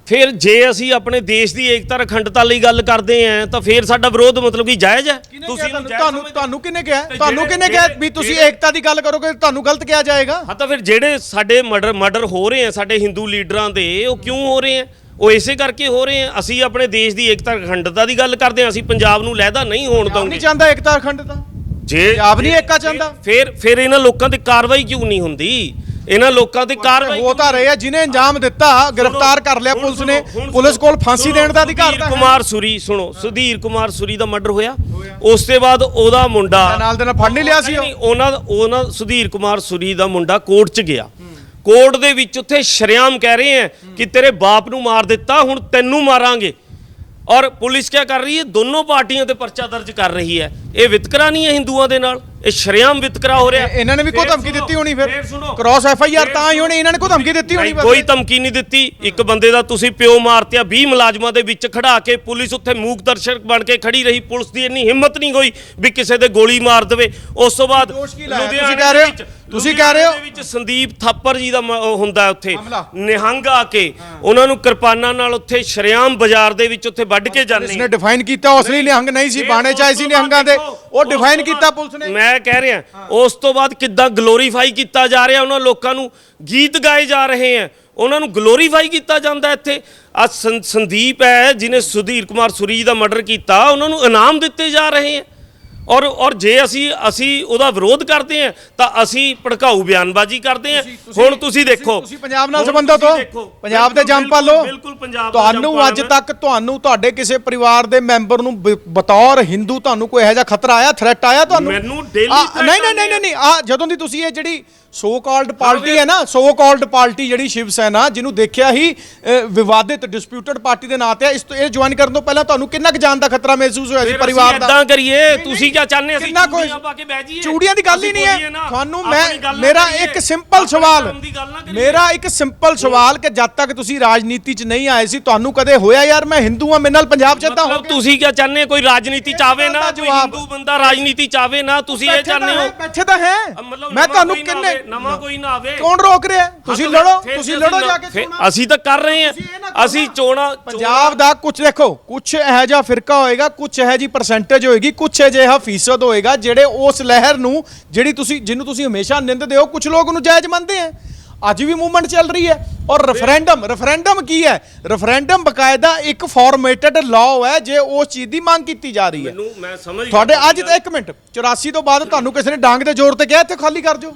ਫਿਰ ਜੇ ਅਸੀਂ ਆਪਣੇ ਦੇਸ਼ ਦੀ ਏਕਤਾ ਅਖੰਡਤਾ ਲਈ ਗੱਲ ਕਰਦੇ ਆਂ ਤਾਂ ਫਿਰ ਸਾਡਾ ਵਿਰੋਧ ਮਤਲਬ ਕਿ ਜਾਇਜ਼ ਹੈ? ਤੁਸੀਂ ਇਹਨੂੰ ਜਾਇਜ਼ ਤੁਹਾਨੂੰ ਸਮਝਦੇ? ਤੁਹਾਨੂੰ ਕਿਹਨੇ ਕਿਹਾ? ਤੇ ਤੁਹਾਨੂੰ ਜਿਹੜੇ- ਕਿਹਨੇ ਕਿਹਾ ਜਿਹੜੇ- ਵੀ ਤੁਸੀਂ ਜਿਹੜੇ- ਏਕਤਾ ਦੀ ਗੱਲ ਕਰੋਗੇ ਤੁਹਾਨੂੰ ਗਲਤ ਕਿਹਾ ਜਾਏਗਾ? ਹਾਂ ਤਾਂ ਫਿਰ ਜਿਹੜੇ ਸਾਡੇ ਮਰਡਰ ਮਰਡਰ ਹੋ ਰਹੇ ਆ ਸਾਡੇ ਹਿੰਦੂ ਲੀਡਰਾਂ ਦੇ ਉਹ ਕਿਉਂ ਹੋ ਰਹੇ ਆ? ਉਹ ਇਸੇ ਕਰਕੇ ਹੋ ਰਹੇ ਆ ਅਸੀਂ ਆਪਣੇ ਦੇਸ਼ ਦੀ ਏਕਤਾ ਅਖੰਡਤਾ ਦੀ ਗੱਲ ਕਰਦੇ ਆ ਅਸੀਂ ਪੰਜਾਬ ਨੂੰ ਲਹਿਦਾ ਨਹੀਂ ਹੋਣ ਦਵਾਂਗੇ ਨਹੀਂ ਚਾਹੁੰਦਾ ਏਕਤਾ ਅਖੰਡਤਾ ਜੇ ਪੰਜਾਬ ਨਹੀਂ ਏਕਾ ਚਾਹੁੰਦਾ? ਫਿਰ ਫਿਰ ਇਹਨਾਂ ਲੋਕਾਂ ਤੇ ਕਾਰਵਾਈ ਕਿਉਂ ਨਹੀਂ ਹੁੰਦੀ? ਇਹਨਾਂ ਲੋਕਾਂ ਤੇ ਕਾਰਵਾਈ ਹੋ ਤਾਂ ਰਹੇ ਆ ਜਿਨੇ ਅੰਜਾਮ ਦਿੱਤਾ ਗ੍ਰਿਫਤਾਰ ਕਰ ਲਿਆ ਪੁਲਿਸ ਨੇ ਪੁਲਿਸ ਕੋਲ ਫਾਂਸੀ ਦੇਣ ਦਾ ਅਧਿਕਾਰ ਤਾਂ ਹੈ। ਕੁਮਾਰ ਸੁਰੀ ਸੁਣੋ ਸੁਧੀਰ ਕੁਮਾਰ ਸੁਰੀ ਦਾ ਮਰਡਰ ਹੋਇਆ। ਉਸ ਤੋਂ ਬਾਅਦ ਉਹਦਾ ਮੁੰਡਾ ਨਾਲ ਦੇ ਨਾਲ ਫੜ ਨਹੀਂ ਲਿਆ ਸੀ ਉਹਨਾਂ ਦਾ ਉਹਨਾਂ ਸੁਧੀਰ ਕੁਮਾਰ ਸੁਰੀ ਦਾ ਮੁੰਡਾ ਕੋਰਟ 'ਚ ਗਿਆ। ਕੋਰਟ ਦੇ ਵਿੱਚ ਉੱਥੇ ਸ਼ਰਿਆਮ ਕਹਿ ਰਹੇ ਆ ਕਿ ਤੇਰੇ ਬਾਪ ਨੂੰ ਮਾਰ ਦਿੱਤਾ ਹੁਣ ਤੈਨੂੰ ਮਾਰਾਂਗੇ। ਔਰ ਪੁਲਿਸ ਕੀ ਕਰ ਰਹੀ ਹੈ? ਦੋਨੋਂ ਪਾਰਟੀਆਂ ਤੇ ਪਰਚਾ ਦਰਜ ਕਰ ਰਹੀ ਹੈ। ਇਹ ਵਿਤਕਰਾ ਨਹੀਂ ਹੈ ਹਿੰਦੂਆਂ ਦੇ ਨਾਲ? ਇਹ ਸ਼ਰਿਆਮ ਵਿਤਕਰਾ ਹੋ ਰਿਹਾ। ਇਹ- ਇਹਨਾਂ ਨੇ ਵੀ ਕੋਈ ਧਮਕੀ ਦਿੱਤੀ ਹੋਣੀ ਫਿਰ। ਕ੍ਰਾਸ ਐਫ ਆਈ ਆਰ ਤਾਂ ਹੀ ਹੋਣੀ ਇਹਨਾਂ ਨੇ ਕੋਈ ਧਮਕੀ ਦਿੱਤੀ ਹੋਣੀ ਕੋਈ ਧਮਕੀ ਨਹੀਂ ਦਿੱਤੀ। ਇੱਕ ਬੰਦੇ ਦਾ ਤੁਸੀਂ ਪਿਓ ਮਾਰਤਿਆ 20 ਮੁਲਾਜ਼ਮਾਂ ਦੇ ਵਿੱਚ ਖੜਾ ਕੇ ਪੁਲਿਸ ਉੱਥੇ ਮੂਕ ਦਰਸ਼ਕ ਬਣ ਕੇ ਖੜੀ ਰਹੀ। ਪੁਲਿਸ ਦੀ ਇੰਨੀ ਹਿੰਮਤ ਨਹੀਂ ਹੋਈ ਵੀ ਕਿਸੇ ਦੇ ਗੋਲੀ ਮਾਰ ਦੇਵੇ। ਉਸ ਤੋਂ ਬਾਅਦ ਤੁਸੀਂ ਕਹਿ ਰਹੇ ਹੋ- ਤੁਸੀਂ ਕਹਿ ਰਹੇ ਹੋ- ਵਿੱਚ ਸੰਦੀਪ ਥਾਪਰ ਜੀ ਦਾ ਹੁੰਦਾ ਉੱਥੇ। ਨਿਹੰਗ ਆ ਕੇ ਉਹਨਾਂ ਨੂੰ ਕਿਰਪਾਨਾਂ ਨਾਲ ਉੱਥੇ ਸ਼ਰਿਆਮ ਬਾਜ਼ਾਰ ਦੇ ਵਿੱਚ ਉੱਥੇ ਵੱਢ ਕੇ ਜਾਂਦੇ ਇਸਨੇ ਡਿਫਾਈਨ ਕੀਤਾ ਉਹ ਅਸਲੀ ਨਿਹੰਗ ਨਹੀਂ ਸੀ ਬਾਣੇ ਚ ਆਏ ਸੀ ਨਿਹੰਗਾਂ ਦੇ। ਉਹ ਡਿਫਾਈਨ ਕੀਤਾ ਪੁਲਿਸ ਨੇ। ਮੈਂ ਕਹਿ ਰਿਹਾ, ਉਸ ਤੋਂ ਬਾਅਦ ਕਿੱਦਾਂ ਗਲੋਰੀਫਾਈ ਕੀਤਾ ਜਾ ਰਿਹਾ ਉਹਨਾਂ ਲੋਕਾਂ ਨੂੰ? ਗੀਤ ਗਾਏ ਜਾ ਰਹੇ ਆ। ਉਹਨਾਂ ਨੂੰ ਗਲੋਰੀਫਾਈ ਕੀਤਾ ਜਾਂਦਾ ਇੱਥੇ। ਆ ਸੰਦੀਪ ਹੈ ਜਿਨੇ ਸੁਧੀਰ ਕੁਮਾਰ ਸੁਰੀ ਦਾ ਮਰਡਰ ਕੀਤਾ, ਉਹਨਾਂ ਨੂੰ ਇਨਾਮ ਦਿੱਤੇ ਜਾ ਰਹੇ ਆ। ਔਰ ਔਰ ਜੇ ਅਸੀਂ ਅਸੀਂ ਉਹਦਾ ਵਿਰੋਧ ਕਰਦੇ ਆ ਤਾਂ ਅਸੀਂ ਭੜਕਾਊ ਬਿਆਨਬਾਜ਼ੀ ਕਰਦੇ ਆ ਹੁਣ ਤੁਸੀਂ ਦੇਖੋ। ਤੁਸੀਂ ਪੰਜਾਬ ਨਾਲ ਸੰਬੰਧਤ ਹੋ। ਪੰਜਾਬ ਦੇ ਬਿਲਕੁਲ, ਜੰਪਲ ਲੋ ਬਿਲਕੁਲ ਪੰਜਾਬ ਤੁਹਾਨੂੰ ਅੱਜ। ਤੱਕ ਤੁਹਾਨੂੰ ਤੁਹਾਡੇ ਕਿਸੇ ਪਰਿਵਾਰ ਦੇ ਮੈਂਬਰ ਨੂੰ ਬਤੌਰ ਹਿੰਦੂ ਤੁਹਾਨੂੰ ਕੋਈ ਇਹੋ ਜਿਹਾ ਖਤਰਾ ਆਇਆ ਥ੍ਰੈਟ ਆਇਆ ਤੁਹਾਨੂੰ? ਮੈਨੂੰ ਨਹੀਂ ਨਹੀਂ ਨਹੀਂ ਨਹੀਂ, ਨਹੀਂ ਆ ਜਦੋਂ ਦੀ ਤੁਸੀਂ ਇਹ ਜਿਹੜੀ ਸੋ ਕਾਲਡ ਪਾਰਟੀ ਹੈ ਨਾ ਸੋ ਕਾਲਡ ਪਾਰਟੀ ਜਿਹੜੀ ਸ਼ਿਵ ਸੈਨਾ ਜਿਹਨੂੰ ਦੇਖਿਆ ਹੀ ਵਿਵਾਦਿਤ ਡਿਸਪਿਊਟਡ ਪਾਰਟੀ ਦੇ ਨਾਂ ਤੇ ਇਸ ਤੋਂ ਇਹ ਜੁਆਇਨ ਕਰਨ ਤੋਂ ਪਹਿਲਾਂ ਤੁਹਾਨੂੰ ਕਿੰਨਾ ਕੁ ਜਾਨ ਦਾ ਖਤਰਾ ਮਹਿਸੂਸ ਹੋਇਆ ਸੀ ਪਰਿਵਾਰ ਦਾ ਇਦਾਂ ਕਰੀਏ ਤੁਸੀਂ ਕੀ ਚਾਹੁੰਦੇ ਅਸੀਂ ਕਿੰਨਾ ਕੋਈ ਚੂੜੀਆਂ ਪਾ ਕੇ ਬਹਿ ਜਾਈਏ ਚੂੜੀਆਂ ਦੀ ਗੱਲ ਹੀ ਨਹੀਂ ਹੈ। ਤੁਹਾਨੂੰ ਮੈਂ ਮੇਰਾ। ਇੱਕ ਸਿੰਪਲ ਸਵਾਲ। ਮੇਰਾ ਇੱਕ ਸਿੰਪਲ ਸਵਾਲ ਕਿ ਜਦ ਤੱਕ ਤੁਸੀਂ ਰਾਜਨੀਤੀ 'ਚ ਨਹੀਂ ਆਏ ਸੀ ਤੁਹਾਨੂੰ ਕਦੇ ਹੋਇਆ ਯਾਰ ਮੈਂ ਹਿੰਦੂ ਆ ਮੇਰੇ ਨਾਲ ਪੰਜਾਬ 'ਚ ਏਦਾਂ ਹੋ ਤੁਸੀਂ ਕੀ ਚਾਹੁੰਦੇ ਹੋ? ਕੋਈ ਰਾਜਨੀਤੀ ਚਾਵੇ ਨਾ ਕੋਈ। ਹਿੰਦੂ ਬੰਦਾ ਰਾਜਨੀਤੀ ਚਾਵੇ ਨਾ ਤੁਸੀਂ ਇਹ ਚਾਹੁੰਦੇ ਹੈ, ਬੈਠੇ ਤਾਂ ਹੈ ਮੈਂ ਤੁਹਾਨੂੰ ਕਿੰਨੇ ਨਵਾਂ ਕੋਈ ਨਾ ਆਵੇ। ਕੌਣ ਰੋਕ ਰਿਹਾ? ਤੁਸੀਂ ਲੜੋ ਤੁਸੀਂ ਲੜੋ ਨਾ- ਜਾ ਕੇ ਚੋਣਾਂ। ਅਸੀਂ ਤਾਂ ਕਰ ਰਹੇ ਨਾ ਹਾਂ ਅਸੀਂ ਨਾ। ਚੋਣਾਂ ਪੰਜਾਬ ਦਾ ਕੁਝ ਦੇਖੋ ਕੁਝ ਇਹੋ ਜਿਹਾ ਫਿਰਕਾ ਹੋਏਗਾ ਕੁਝ ਇਹੋ ਜੀ ਪਰਸੈਂਟੇਜ ਹੋਏਗੀ ਕੁਝ ਅਜਿਹਾ ਫੀਸਦ ਹੋਏਗਾ ਜਿਹੜੇ ਉਸ ਲਹਿਰ ਨੂੰ ਜਿਹੜੀ ਤੁਸੀਂ ਜਿਹਨੂੰ ਤੁਸੀਂ ਹਮੇਸ਼ਾ ਨਿੰਦਦੇ ਹੋ ਕੁਝ ਲੋਕ ਉਹਨੂੰ ਜਾਇਜ਼ ਮੰਨਦੇ ਆ। ਅੱਜ ਵੀ ਮੂਵਮੈਂਟ ਚੱਲ ਰਹੀ ਹੈ। ਔਰ ਰੈਫਰੈਂਡਮ ਰੈਫਰੈਂਡਮ ਕੀ ਹੈ? ਰੈਫਰੈਂਡਮ ਬਕਾਇਦਾ ਇੱਕ ਫਾਰਮੇਟਡ ਲਾਅ ਹੈ ਜੇ ਉਸ ਚੀਜ਼ ਦੀ ਮੰਗ ਕੀਤੀ ਜਾ ਰਹੀ ਹੈ। ਮੈਨੂੰ ਮੈਂ ਸਮਝ ਤੁਹਾਡੇ ਅੱਜ ਤਾਂ ਇੱਕ ਮਿੰਟ 84 ਤੋਂ ਬਾਅਦ ਤੁਹਾਨੂੰ ਕਿਸੇ ਨੇ ਡਾਂਗ ਦੇ ਜ਼ੋਰ ਤੇ ਕਿਹਾ ਇੱਥੇ ਖਾਲੀ ਕਰ ਦਿਓ।